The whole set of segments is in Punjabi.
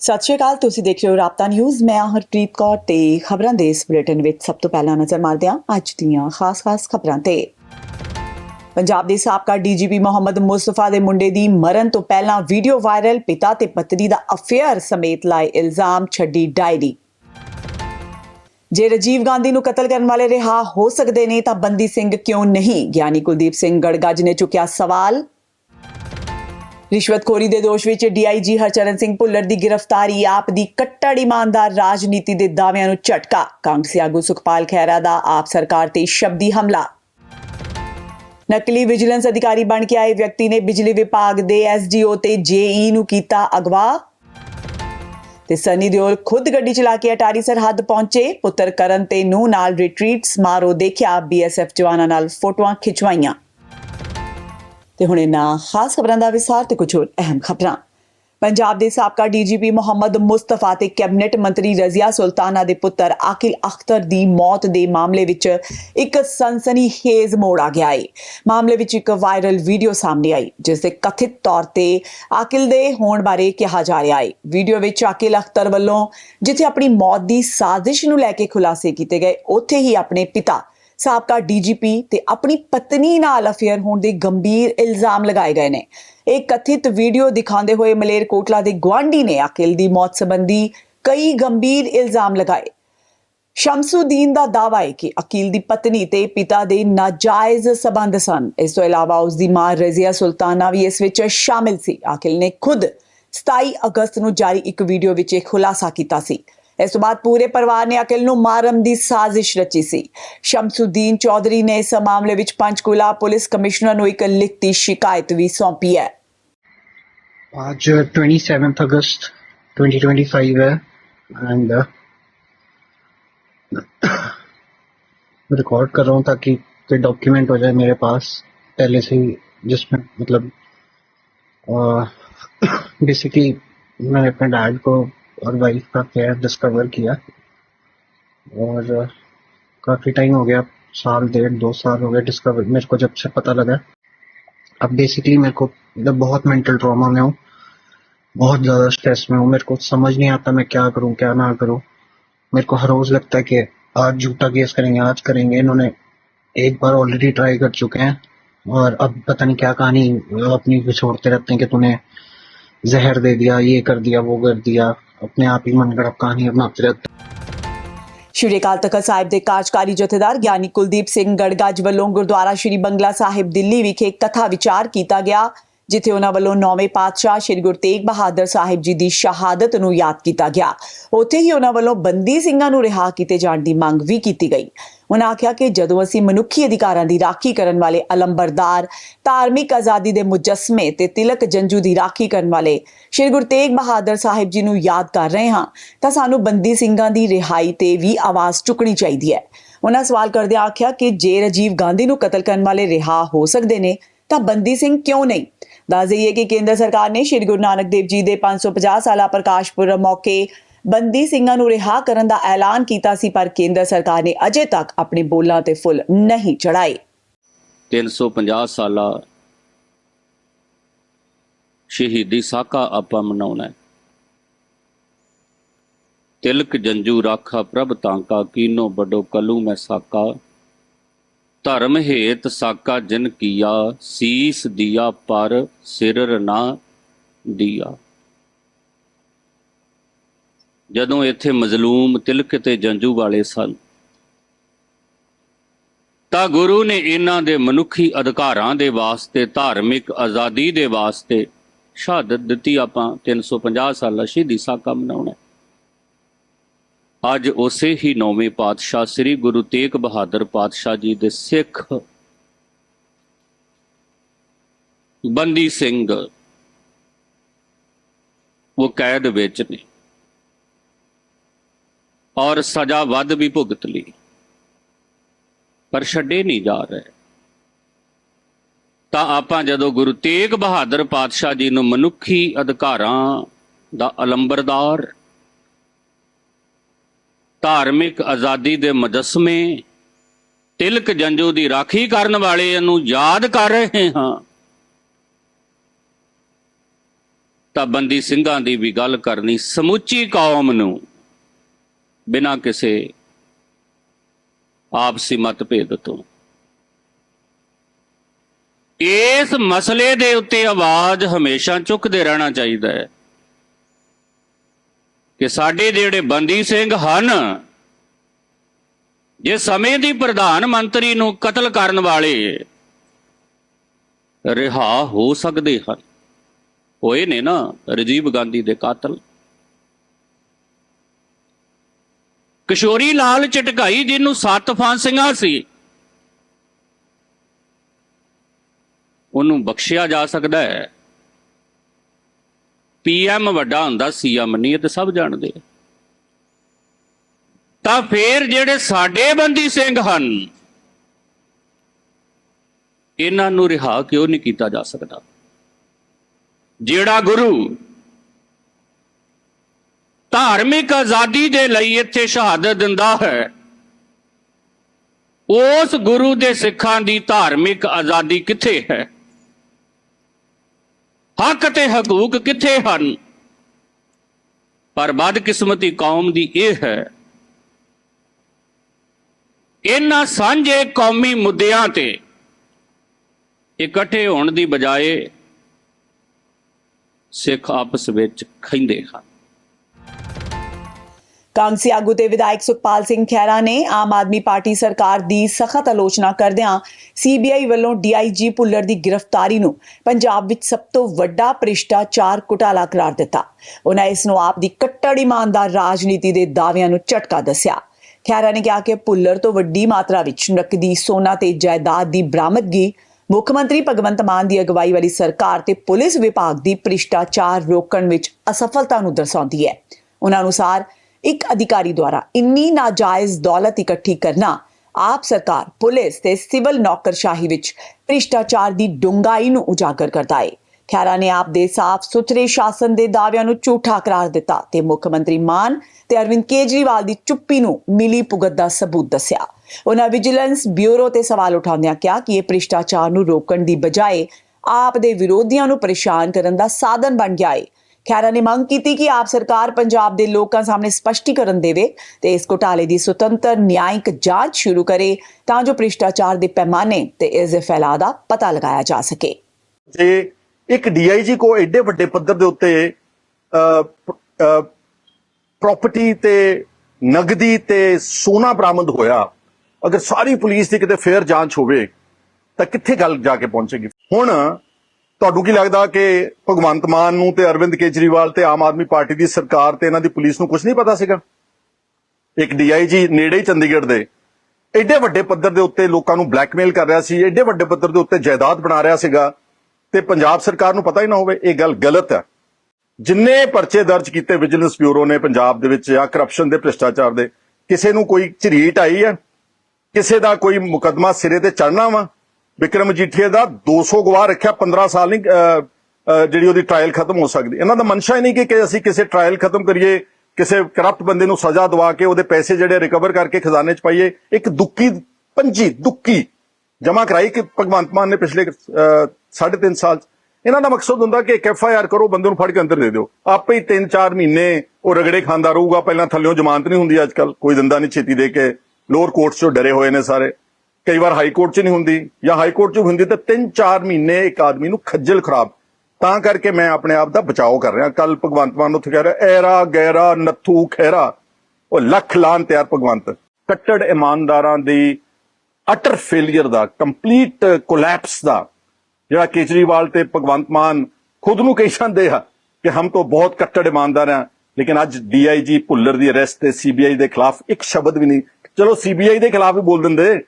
ਸਤਿ ਸ਼੍ਰੀ ਅਕਾਲ, ਤੁਸੀਂ ਦੇਖ ਰਹੇ ਹੋ ਰਾਪਤਾ ਨਿਊਜ਼। ਮੈਂ ਹਾਂ ਹਰਪ੍ਰੀਤ ਕੌਰ ਤੇ ਖਬਰਾਂ ਦੇ ਇਸ ਬੁਲੇਟਿਨ ਵਿੱਚ ਸਭ ਤੋਂ ਪਹਿਲਾਂ ਨਜ਼ਰ ਮਾਰਦੇ ਹਾਂ ਅੱਜ ਦੀਆਂ ਖਾਸ-ਖਾਸ ਖਬਰਾਂ ਤੇ। ਪੰਜਾਬ ਦੇ ਸਾਬਕਾ ਡੀਜੀਪੀ ਮੁਹੰਮਦ ਮੁਸਤਫਾ ਦੇ ਮੁੰਡੇ ਦੀ ਮਰਨ ਤੋਂ ਪਹਿਲਾਂ ਵੀਡੀਓ ਵਾਇਰਲ, ਪਿਤਾ ਤੇ ਪਤਨੀ ਦਾ ਅਫੇਅਰ ਸਮੇਤ ਲਾਏ ਇਲਜ਼ਾਮ, ਛੱਡੀ ਡਾਇਰੀ। ਜੇ ਰਾਜੀਵ ਗਾਂਧੀ ਨੂੰ ਕਤਲ ਕਰਨ ਵਾਲੇ ਰਿਹਾ ਹੋ ਸਕਦੇ ਨੇ ਤਾਂ ਬੰਦੀ ਸਿੰਘ ਕਿਉਂ ਨਹੀਂ? ਗਿਆਨੀ ਕੁਲਦੀਪ ਸਿੰਘ ਗੜਗੱਜ ਨੇ ਚੁੱਕਿਆ ਸਵਾਲ। ਰਿਸ਼ਵਤਖੋਰੀ ਦੇ ਦੋਸ਼ ਵਿੱਚ ਡੀਆਈਜੀ ਹਰਚਰਨ ਸਿੰਘ ਭੁੱਲਰ ਦੀ ਗ੍ਰਿਫਤਾਰੀ, ਆਪ ਦੀ ਕੱਟੜ ਇਮਾਨਦਾਰ ਰਾਜਨੀਤੀ ਦੇ ਦਾਅਵਿਆਂ ਨੂੰ ਝਟਕਾ। ਕਾਂਗਰਸੀ ਆਗੂ ਸੁਖਪਾਲ ਖਹਿਰਾ ਦਾ ਆਪ ਸਰਕਾਰ ਤੇ ਸ਼ਬਦੀ ਹਮਲਾ। ਨਕਲੀ ਵਿਜੀਲੈਂਸ ਅਧਿਕਾਰੀ ਬਣ ਕੇ ਆਏ ਵਿਅਕਤੀ ਨੇ ਬਿਜਲੀ ਵਿਭਾਗ ਦੇ ਐਸਡੀਓ ਤੇ ਜੇਈ ਨੂੰ ਕੀਤਾ ਅਗਵਾ ਤੇ ਸਨੀ ਦਿਓਲ ਖੁਦ ਗੱਡੀ ਚਲਾ ਕੇ ਅਟਾਰੀ ਸਰਹੱਦ ਪਹੁੰਚੇ। ਪੁੱਤਰ ਕਰਨ ਤੇ ਨੂੰ ਨਾਲ ਰਿਟਰੀਟ ਸਮਾਰੋਹ ਦੇਖਿਆ। ਬੀਐਸਐਫ ਜਵਾਨਾਂ ਨਾਲ ਫੋਟੋਆਂ ਖਿਚਵਾਈਆਂ। ਤੇ ਹੁਣ ਇਹਨਾਂ ਖਾਸ ਖਬਰਾਂ ਦਾ ਵਿਸਾਰ ਤੇ ਕੁਝ ਹੋਰ ਅਹਿਮ ਖਬਰਾਂ। ਪੰਜਾਬ ਦੇ ਸਾਬਕਾ ਡੀਜੀਪੀ ਮੁਹੰਮਦ ਮੁਸਤਫਾ ਤੇ ਕੈਬਨਿਟ ਮੰਤਰੀ ਰਜ਼ੀਆ ਸੁਲਤਾਨਾ ਦੇ ਪੁੱਤਰ ਆਕਿਲ ਅਖਤਰ ਦੀ ਮੌਤ ਦੇ ਮਾਮਲੇ ਵਿੱਚ ਇੱਕ ਸਨਸਨੀਖੇਜ਼ ਮੋੜ ਆ ਗਿਆ ਹੈ ਮਾਮਲੇ ਵਿੱਚ ਇੱਕ ਵਾਇਰਲ ਵੀਡੀਓ ਸਾਹਮਣੇ ਆਈ, ਜਿਸ ਦੇ ਕਥਿਤ ਤੌਰ ਤੇ ਆਕਿਲ ਦੇ ਹੋਣ ਬਾਰੇ ਕਿਹਾ ਜਾ ਰਿਹਾ ਹੈ ਵੀਡੀਓ ਵਿੱਚ ਆਕਿਲ ਅਖਤਰ ਵੱਲੋਂ ਜਿੱਥੇ ਆਪਣੀ ਮੌਤ ਦੀ ਸਾਜ਼ਿਸ਼ ਨੂੰ ਲੈ ਕੇ ਖੁਲਾਸੇ ਕੀਤੇ ਗਏ, ਉੱਥੇ ਹੀ ਆਪਣੇ ਪਿਤਾ ਸਾਬਕਾ ਡੀਜੀਪੀ ਤੇ ਆਪਣੀ ਪਤਨੀ ਨਾਲ ਅਫੇਅਰ ਹੋਣ ਦੇ ਗੰਭੀਰ ਇਲਜ਼ਾਮ ਲਗਾਏ ਗਏ ਨੇ। ਇੱਕ ਕਥਿਤ ਵੀਡੀਓ ਦਿਖਾਉਂਦੇ ਹੋਏ ਮਲੇਰਕੋਟਲਾ ਦੇ ਗਵਾਂਢੀ ਨੇ ਅਕਿਲ ਦੀ ਮੌਤ ਸੰਬੰਧੀ ਕਈ ਗੰਭੀਰ ਇਲਜ਼ਾਮ ਲਗਾਏ। ਸ਼ਮਸੂਦੀਨ ਦਾ ਦਾਅਵਾ ਹੈ ਕਿ ਅਕੀਲ ਦੀ ਪਤਨੀ ਤੇ ਪਿਤਾ ਦੇ ਨਾਜਾਇਜ਼ ਸਬੰਧ ਸਨ। ਇਸ ਤੋਂ ਇਲਾਵਾ ਉਸ ਦੀ ਮਾਂ ਰਜ਼ੀਆ ਸੁਲਤਾਨਾ ਵੀ ਇਸ ਵਿੱਚ ਸ਼ਾਮਿਲ ਸੀ। ਅਕਿਲ ਨੇ ਖੁਦ 27 ਅਗਸਤ ਨੂੰ ਜਾਰੀ ਇੱਕ ਵੀਡੀਓ ਵਿੱਚ ਇਹ ਖੁਲਾਸਾ ਕੀਤਾ ਸੀ। ਇਸ ਤੋਂ ਬਾਅਦ ਪੂਰੇ ਪਰਿਵਾਰ ਨੇ ਅਕਿਲ ਨੂੰ ਮਾਰਨ ਦੀ ਸਾਜ਼ਿਸ਼ ਰਚੀ ਸੀ ਸ਼ਮਸੂਦੀਨ ਚੌਧਰੀ ਨੇ ਇਸ ਮਾਮਲੇ ਵਿੱਚ ਪੰਚਕੂਲਾ ਪੁਲਿਸ ਕਮਿਸ਼ਨਰ ਨੂੰ ਇੱਕ ਲਿਖਤੀ ਸ਼ਿਕਾਇਤ ਵੀ ਸੌਂਪੀ ਹੈ आज 27th अगस्त 2025 है एंड रिकॉर्ड कर रहा हूँ ताकि कोई डॉक्यूमेंट हो जाए मेरे पास पहले से ही जिसमें मतलब बेसिकली मैंने अपने डैड को और वाइफ का फेयर डिस्कवर किया। और काफ़ी टाइम हो गया, साल, डेढ़, दो साल हो गए डिस्कवर मेरे को जब से पता लगा। अब बेसिकली मेरे को मतलब बहुत मेंटल ट्रॉमा में हूँ। बहुत ज़्यादा स्ट्रेस में हूँ। मेरे को समझ नहीं आता मैं क्या करूँ, क्या ना करूँ। मेरे को हर रोज़ लगता है कि आज झूठा केस करेंगे, आज करेंगे। इन्होंने एक बार ऑलरेडी ट्राई कर चुके हैं। और अब पता नहीं क्या कहानी, अपनी छोड़ते रहते हैं कि तूने जहर दे दिया, ये कर दिया, वो कर दिया। अपने आप ही मन गड़प कहानी बनाते रहते हैं ਸ਼੍ਰੀ ਅਕਾਲ ਤਖਤ ਸਾਹਿਬ ਦੇ ਕਾਰਜਕਾਰੀ ਜਥੇਦਾਰ ਗਿਆਨੀ ਕੁਲਦੀਪ ਸਿੰਘ ਗੜਗੱਜ ਵੱਲੋਂ ਗੁਰਦੁਆਰਾ ਸ਼੍ਰੀ ਬੰਗਲਾ ਸਾਹਿਬ ਦਿੱਲੀ ਵਿਖੇ ਕਥਾ ਵਿਚਾਰ ਕੀਤਾ ਗਿਆ ਜਿੱਥੇ ਉਹਨਾਂ ਵੱਲੋਂ ਨੌਵੇਂ ਪਾਤਸ਼ਾਹ ਸ਼੍ਰੀ ਗੁਰੂ ਤੇਗ ਬਹਾਦਰ ਸਾਹਿਬ ਜੀ ਦੀ ਸ਼ਹਾਦਤ ਨੂੰ ਯਾਦ ਕੀਤਾ ਗਿਆ। ਉੱਥੇ ਹੀ ਉਹਨਾਂ ਵੱਲੋਂ ਬੰਦੀ ਸਿੰਘਾਂ ਨੂੰ ਰਿਹਾ ਕੀਤੇ ਜਾਣ ਦੀ ਮੰਗ ਵੀ ਕੀਤੀ ਗਈ। ਉਹਨਾਂ ਆਖਿਆ ਕਿ ਜਦੋਂ ਅਸੀਂ ਮਨੁੱਖੀ ਅਧਿਕਾਰਾਂ ਦੀ ਰਾਖੀ ਕਰਨ ਵਾਲੇ ਅਲੰਬਰਦਾਰ, ਧਾਰਮਿਕ ਆਜ਼ਾਦੀ ਦੇ ਮੁਜੱਸਮੇ ਤੇ ਤਿਲਕ ਜੰਜੂ ਦੀ ਰਾਖੀ ਕਰਨ ਵਾਲੇ ਸ਼੍ਰੀ ਗੁਰੂ ਤੇਗ ਬਹਾਦਰ ਸਾਹਿਬ ਜੀ ਨੂੰ ਯਾਦ ਕਰ ਰਹੇ ਹਾਂ, ਤਾਂ ਸਾਨੂੰ ਬੰਦੀ ਸਿੰਘਾਂ ਦੀ ਰਿਹਾਈ ਤੇ ਵੀ ਆਵਾਜ਼ ਚੁੱਕਣੀ ਚਾਹੀਦੀ ਹੈ। ਉਹਨਾਂ ਸਵਾਲ ਕਰਦੇ ਆਖਿਆ ਕਿ ਜੇ ਰਾਜੀਵ ਗਾਂਧੀ ਨੂੰ ਕਤਲ ਕਰਨ ਵਾਲੇ ਰਿਹਾ ਹੋ ਸਕਦੇ ਨੇ, ਤਾਂ ਬੰਦੀ ਸਿੰਘ ਕਿਉਂ ਨਹੀਂ? ਦੱਸ ਦਈਏ ਕਿ ਕੇਂਦਰ ਸਰਕਾਰ ਨੇ ਸ਼੍ਰੀ ਗੁਰੂ ਨਾਨਕ ਦੇਵ ਜੀ ਦੇ 550 ਸਾਲਾ ਪ੍ਰਕਾਸ਼ ਪੁਰਬ ਮੌਕੇ ਬੰਦੀ ਸਿੰਘਾਂ ਨੂੰ ਰਿਹਾ ਕਰਨ ਦਾ ਐਲਾਨ ਕੀਤਾ ਸੀ, ਪਰ ਕੇਂਦਰ ਸਰਕਾਰ ਨੇ ਅਜੇ ਤੱਕ ਆਪਣੇ ਬੋਲਾਂ ਤੇ ਫੁੱਲ ਨਹੀਂ ਚੜਾਏ 350 ਸਾਲਾ ਸ਼ਹੀਦੀ ਸਾਕਾ ਆਪਾਂ ਮਨਾਉਣਾ ਹੈ। ਤਿਲਕ ਜੰਜੂ ਰਾਖਾ ਪ੍ਰਭ ਤਾਂਕਾ, ਕੀਨੋ ਬਡੋ ਕਲੂ ਮੈਂ ਸਾਕਾ। ਧਰਮ ਹੇਤ ਸਾਕਾ ਜਿਨ ਕੀਆ, ਸੀਸ ਦਿਆ ਪਰ ਸਿਰ ਨਾ ਦਿਆ। ਜਦੋਂ ਇੱਥੇ ਮਜ਼ਲੂਮ ਤਿਲਕ ਤੇ ਜੰਜੂ ਵਾਲੇ ਸਨ, ਤਾਂ ਗੁਰੂ ਨੇ ਇਹਨਾਂ ਦੇ ਮਨੁੱਖੀ ਅਧਿਕਾਰਾਂ ਦੇ ਵਾਸਤੇ, ਧਾਰਮਿਕ ਆਜ਼ਾਦੀ ਦੇ ਵਾਸਤੇ ਸ਼ਹਾਦਤ ਦਿੱਤੀ। ਆਪਾਂ 350 ਸਾਲਾ ਸ਼ਹੀਦੀ ਸਾਕਾ ਮਨਾਉਣਾ ਅੱਜ ਉਸੇ ਹੀ ਨੌਵੇਂ ਪਾਤਸ਼ਾਹ ਸ੍ਰੀ ਗੁਰੂ ਤੇਗ ਬਹਾਦਰ ਪਾਤਸ਼ਾਹ ਜੀ ਦੇ ਸਿੱਖ ਬੰਦੀ ਸਿੰਘ, ਉਹ ਕੈਦ ਵਿੱਚ ਨੇ ਔਰ ਸਜ਼ਾ ਵੱਧ ਵੀ ਭੁਗਤ ਲਈ, ਪਰ ਛੱਡੇ ਨਹੀਂ ਜਾ ਰਹੇ। ਤਾਂ ਆਪਾਂ ਜਦੋਂ ਗੁਰੂ ਤੇਗ ਬਹਾਦਰ ਪਾਤਸ਼ਾਹ ਜੀ ਨੂੰ ਮਨੁੱਖੀ ਅਧਿਕਾਰਾਂ ਦਾ ਅਲੰਬਰਦਾਰ ਧਾਰਮਿਕ ਆਜ਼ਾਦੀ ਦੇ ਮੁਜੱਸਮੇ ਤਿਲਕ ਜੰਜੂ ਦੀ ਰਾਖੀ ਕਰਨ ਵਾਲੇ ਨੂੰ ਯਾਦ ਕਰ ਰਹੇ ਹਾਂ। ਤਾਂ ਬੰਦੀ ਸਿੰਘਾਂ ਦੀ ਵੀ ਗੱਲ ਕਰਨੀ ਸਮੁੱਚੀ ਕੌਮ ਨੂੰ ਬਿਨਾਂ ਕਿਸੇ ਆਪਸੀ ਮਤਭੇਦ ਤੋਂ। ਇਸ ਮਸਲੇ ਦੇ ਉੱਤੇ ਆਵਾਜ਼ ਹਮੇਸ਼ਾ ਚੁੱਕਦੇ ਰਹਿਣਾ ਚਾਹੀਦਾ ਹੈ। ਕਿ ਸਾਡੇ ਜਿਹੜੇ ਬੰਦੀ ਸਿੰਘ ਹਨ, ਜੇ ਸਮੇਂ ਦੀ ਪ੍ਰਧਾਨ ਮੰਤਰੀ ਨੂੰ ਕਤਲ ਕਰਨ ਵਾਲੇ ਰਿਹਾ ਹੋ ਸਕਦੇ ਹਨ। ਹੋਏ ਨੇ ਨਾ ਰਜੀਵ ਗਾਂਧੀ ਦੇ ਕਾਤਲ। ਕਿਸ਼ੋਰੀ ਲਾਲ ਚਟਕਾਈ ਜਿਹਨੂੰ ਸੱਤ ਫਾਂਸੀਆਂ ਸੀ, ਉਹਨੂੰ ਬਖਸ਼ਿਆ ਜਾ ਸਕਦਾ ਹੈ। ਪੀਐਮ ਵੱਡਾ ਹੁੰਦਾ, ਸੀਐਮ ਨਹੀਂ, ਇਹ ਤਾਂ ਸਭ ਜਾਣਦੇ ਆ। ਤਾਂ ਫੇਰ ਜਿਹੜੇ ਸਾਡੇ ਬੰਦੀ ਸਿੰਘ ਹਨ, ਇਹਨਾਂ ਨੂੰ ਰਿਹਾ ਕਿਉਂ ਨਹੀਂ ਕੀਤਾ ਜਾ ਸਕਦਾ ਜਿਹੜਾ ਗੁਰੂ ਧਾਰਮਿਕ ਆਜ਼ਾਦੀ ਦੇ ਲਈ ਇੱਥੇ ਸ਼ਹਾਦਤ ਦਿੰਦਾ ਹੈ, ਉਸ ਗੁਰੂ ਦੇ ਸਿੱਖਾਂ ਦੀ ਧਾਰਮਿਕ ਆਜ਼ਾਦੀ ਕਿੱਥੇ ਹੈ ਹੱਕ ਤੇ ਹਕੂਕ ਕਿੱਥੇ ਹਨ? ਪਰ ਬਦਕਿਸਮਤੀ ਕੌਮ ਦੀ ਇਹ ਹੈ। ਇਹਨਾਂ ਸਾਂਝੇ ਕੌਮੀ ਮੁੱਦਿਆਂ ਤੇ ਇਕੱਠੇ ਹੋਣ ਦੀ ਬਜਾਏ ਸਿੱਖ ਆਪਸ ਵਿੱਚ ਖੈਂਦੇ ਹਨ। ਕਾਂਗਸੀ ਆਗੂ ਤੇ ਵਿਧਾਇਕ ਸੁਖਪਾਲ ਸਿੰਘ ਖਹਿਰਾ ਨੇ ਆਮ ਆਦਮੀ ਪਾਰਟੀ ਸਰਕਾਰ ਦੀ ਸਖਤ ਆਲੋਚਨਾ ਕਰਦਿਆਂ ਸੀਬੀਆਈ ਵੱਲੋਂ ਡੀਆਈਜੀ ਭੁੱਲਰ ਦੀ ਗ੍ਰਿਫਤਾਰੀ ਨੂੰ ਪੰਜਾਬ ਵਿੱਚ ਸਭ ਤੋਂ ਵੱਡਾ ਭ੍ਰਿਸ਼ਟਾਚਾਰ ਘੁਟਾਲਾ ਕਰਾਰ ਦਿੱਤਾ। ਉਹਨਾਂ ਇਸ ਨੂੰ ਆਪ ਦੀ ਕੱਟੜ ਇਮਾਨਦਾਰ ਰਾਜਨੀਤੀ ਦੇ ਦਾਅਵਿਆਂ ਨੂੰ ਝਟਕਾ ਦੱਸਿਆ। ਖਹਿਰਾ ਨੇ ਕਿਹਾ ਕਿ ਭੁੱਲਰ ਤੋਂ ਵੱਡੀ ਮਾਤਰਾ ਵਿੱਚ ਨਕਦੀ, ਸੋਨਾ ਤੇ ਜਾਇਦਾਦ ਦੀ ਬਰਾਮਦਗੀ, ਮੁੱਖ ਮੰਤਰੀ ਭਗਵੰਤ ਮਾਨ ਦੀ ਅਗਵਾਈ ਵਾਲੀ ਸਰਕਾਰ ਤੇ ਪੁਲਿਸ ਵਿਭਾਗ ਦੀ ਭ੍ਰਿਸ਼ਟਾਚਾਰ ਰੋਕਣ ਵਿੱਚ ਅਸਫਲਤਾ ਨੂੰ ਦਰਸਾਉਂਦੀ ਹੈ। ਉਹਨਾਂ ਅਨੁਸਾਰ ਇੱਕ ਅਧਿਕਾਰੀ ਦੁਆਰਾ ਇੰਨੀ ਨਾਜਾਇਜ਼ ਦੌਲਤ ਇਕੱਠੀ ਕਰਨਾ ਆਪ ਸਰਕਾਰ, ਪੁਲਿਸ ਤੇ ਸਿਵਲ ਨੌਕਰਸ਼ਾਹੀ ਵਿੱਚ ਭ੍ਰਿਸ਼ਟਾਚਾਰ ਦੀ ਡੂੰਘਾਈ ਨੂੰ ਉਜਾਗਰ ਕਰਦਾ ਏ। ਖੈਰਾ ਨੇ ਆਪ ਦੇ ਸਾਫ਼ ਸੁਥਰੇ ਸ਼ਾਸਨ ਦੇ ਦਾਅਵਿਆਂ ਨੂੰ ਝੂਠਾ ਕਰਾਰ ਦਿੱਤਾ ਤੇ ਮੁੱਖ ਮੰਤਰੀ ਮਾਨ ਤੇ ਅਰਵਿੰਦ ਕੇਜਰੀਵਾਲ ਦੀ ਚੁੱਪੀ ਨੂੰ ਮਿਲੀ ਭੁਗਤ ਦਾ ਸਬੂਤ ਦੱਸਿਆ। ਉਹਨਾਂ ਵਿਜੀਲੈਂਸ ਬਿਊਰੋ ਤੇ ਸਵਾਲ ਉਠਾਉਂਦਿਆਂ ਕਿਹਾ ਕਿ ਇਹ ਭ੍ਰਿਸ਼ਟਾਚਾਰ ਨੂੰ ਰੋਕਣ ਦੀ ਬਜਾਏ ਆਪ ਦੇ ਵਿਰੋਧੀਆਂ ਨੂੰ ਪਰੇਸ਼ਾਨ ਕਰਨ ਦਾ ਸਾਧਨ ਬਣ ਗਿਆ ਏ। ਖੈਰਾ ਨੇ ਮੰਗ ਕੀਤੀ ਕਿ ਆਪ ਸਰਕਾਰ ਪੰਜਾਬ ਦੇ ਲੋਕਾਂ ਸਾਹਮਣੇ ਸਪਸ਼ਟੀਕਰਨ ਦੇਵੇ ਤੇ ਇਸ ਘੁਟਾਲੇ ਦੀ ਸੁਤੰਤਰ ਨਿਆਂਇਕ ਜਾਂਚ ਸ਼ੁਰੂ ਕਰੇ ਤਾਂ ਜੋ ਭ੍ਰਿਸ਼ਟਾਚਾਰ ਦੇ ਪੈਮਾਨੇ ਤੇ ਇਸ ਦੇ ਫੈਲਾਅ ਦਾ ਪਤਾ ਲਗਾਇਆ ਜਾ ਸਕੇ। ਜੇ ਇੱਕ ਡੀਆਈਜੀ ਕੋ ਐਡੇ ਵੱਡੇ ਪੱਧਰ ਦੇ ਉੱਤੇ ਪ੍ਰਾਪਰਟੀ ਤੇ ਨਗਦੀ ਤੇ ਸੋਨਾ ਬਰਾਮਦ ਹੋਇਆ, ਅਗਰ ਸਾਰੀ ਪੁਲਿਸ ਦੀ ਕਿਤੇ ਫੇਅਰ ਜਾਂਚ ਹੋਵੇ, ਤਾਂ ਕਿੱਥੇ ਗੱਲ ਜਾ ਕੇ ਪਹੁੰਚੇਗੀ? ਹੁਣ ਤੁਹਾਨੂੰ ਕੀ ਲੱਗਦਾ ਕਿ ਭਗਵੰਤ ਮਾਨ ਨੂੰ ਤੇ ਅਰਵਿੰਦ ਕੇਜਰੀਵਾਲ ਤੇ ਆਮ ਆਦਮੀ ਪਾਰਟੀ ਦੀ ਸਰਕਾਰ ਤੇ ਇਹਨਾਂ ਦੀ ਪੁਲਿਸ ਨੂੰ ਕੁਝ ਨਹੀਂ ਪਤਾ ਸੀਗਾ? ਇੱਕ ਡੀਆਈਜੀ ਨੇੜੇ ਹੀ ਚੰਡੀਗੜ੍ਹ ਦੇ ਐਡੇ ਵੱਡੇ ਪੱਧਰ ਦੇ ਉੱਤੇ ਲੋਕਾਂ ਨੂੰ ਬਲੈਕਮੇਲ ਕਰ ਰਿਹਾ ਸੀ ਐਡੇ ਵੱਡੇ ਪੱਧਰ ਦੇ ਉੱਤੇ ਜਾਇਦਾਦ ਬਣਾ ਰਿਹਾ ਸੀਗਾ ਤੇ ਪੰਜਾਬ ਸਰਕਾਰ ਨੂੰ ਪਤਾ ਹੀ ਨਾ ਹੋਵੇ, ਇਹ ਗੱਲ ਗਲਤ ਹੈ। ਜਿੰਨੇ ਪਰਚੇ ਦਰਜ ਕੀਤੇ ਵਿਜੀਲੈਂਸ ਬਿਊਰੋ ਨੇ ਪੰਜਾਬ ਦੇ ਵਿੱਚ ਆ ਕਰਪਸ਼ਨ ਦੇ ਭ੍ਰਿਸ਼ਟਾਚਾਰ ਦੇ, ਕਿਸੇ ਨੂੰ ਕੋਈ ਝਰੀਟ ਆਈ ਹੈ? ਕਿਸੇ ਦਾ ਕੋਈ ਮੁਕਦਮਾ ਸਿਰੇ ਤੇ ਚੜਨਾ ਵਾ? ਵਿਕਰਮ ਮਜੀਠੀਆ ਦਾ 200 ਗਵਾਹ ਰੱਖਿਆ 15 ਸਾਲ ਨਹੀਂ ਜਿਹੜੀ ਉਹਦੀ ਟ੍ਰਾਇਲ ਖਤਮ ਹੋ ਸਕਦੀ। ਇਹਨਾਂ ਦਾ ਮਨਸ਼ਾ ਹੀ ਨਹੀਂ ਕਿ- ਅਸੀਂ ਕਿਸੇ ਟ੍ਰਾਇਲ ਖਤਮ ਕਰੀਏ ਕਿਸੇ ਕਰਪਟ ਬੰਦੇ ਨੂੰ ਸਜ਼ਾ ਦਵਾ ਕੇ ਉਹਦੇ ਪੈਸੇ ਜਿਹੜੇ ਰਿਕਵਰ ਕਰਕੇ ਖਜ਼ਾਨੇ 'ਚ ਪਾਈਏ। ਇੱਕ ਦੁੱਕੀ ਪੰਜੀ ਦੁੱਕੀ ਜਮਾ ਕਰਾਈ ਕਿ ਭਗਵੰਤ ਮਾਨ ਨੇ ਪਿਛਲੇ ਅਹ, ਸਾਢੇ ਤਿੰਨ ਸਾਲ 'ਚ। ਇਹਨਾਂ ਦਾ ਮਕਸਦ ਹੁੰਦਾ ਕਿ ਇੱਕ ਐਫ ਆਈ ਆਰ ਕਰੋ ਬੰਦੇ ਨੂੰ ਫੜ ਕੇ ਅੰਦਰ ਦੇ ਦਿਓ। ਆਪੇ ਹੀ 3-4 ਮਹੀਨੇ ਉਹ ਰਗੜੇ ਖਾਂਦਾ ਰਹੂਗਾ। ਪਹਿਲਾਂ ਥੱਲਿਓਂ ਜ਼ਮਾਨਤ ਨਹੀਂ ਹੁੰਦੀ ਅੱਜ ਕੱਲ ਕੋਈ ਦਿੰਦਾ ਨਹੀਂ ਛੇਤੀ ਦੇ ਕੇ। ਲੋਅਰ ਕੋਰਟਸ 'ਚੋਂ ਡਰੇ ਹੋਏ ਨੇ ਸਾਰੇ। ਕਈ ਵਾਰ ਹਾਈ ਕੋਰਟ 'ਚ ਨਹੀਂ ਹੁੰਦੀ ਜਾਂ ਹਾਈ ਕੋਰਟ 'ਚ ਹੁੰਦੀ ਤਾਂ 3-4 ਮਹੀਨੇ ਇੱਕ ਆਦਮੀ ਨੂੰ ਖੱਜਲ ਖਰਾਬ। ਤਾਂ ਕਰਕੇ ਮੈਂ ਆਪਣੇ ਆਪ ਦਾ ਬਚਾਓ ਕਰ ਰਿਹਾ। ਕੱਲ ਭਗਵੰਤ ਮਾਨ ਉੱਥੇ ਕਹਿ ਰਿਹਾ, ਐਰਾ, ਗੈਰਾ, ਨੱਥੂ, ਖੈਰਾ। ਉਹ ਲੱਖ ਲਾਨ ਤਿਆਰ ਭਗਵੰਤ। ਕੱਟੜ ਇਮਾਨਦਾਰਾਂ ਦੀ ਅਟਰ ਫੇਲਿਅਰ ਦਾ ਕੰਪਲੀਟ ਕੋਲੈਪਸ ਦਾ ਜਿਹੜਾ ਕੇਜਰੀਵਾਲ ਤੇ ਭਗਵੰਤ ਮਾਨ ਖੁਦ ਨੂੰ ਕਹੀ ਜਾਂਦੇ ਆ ਕਿ ਹਮ ਤੋਂ ਬਹੁਤ ਕੱਟੜ ਇਮਾਨਦਾਰ ਆ ਲੇਕਿਨ ਅੱਜ ਡੀਆਈਜੀ ਭੁੱਲਰ ਦੀ ਅਰੈਸਟ ਤੇ ਸੀਬੀਆਈ ਦੇ ਖਿਲਾਫ ਇੱਕ ਸ਼ਬਦ ਵੀ ਨਹੀਂ। ਚਲੋ ਸੀਬੀਆਈ ਦੇ ਖਿਲਾਫ ਵੀ ਬੋਲ ਦਿੰਦੇ।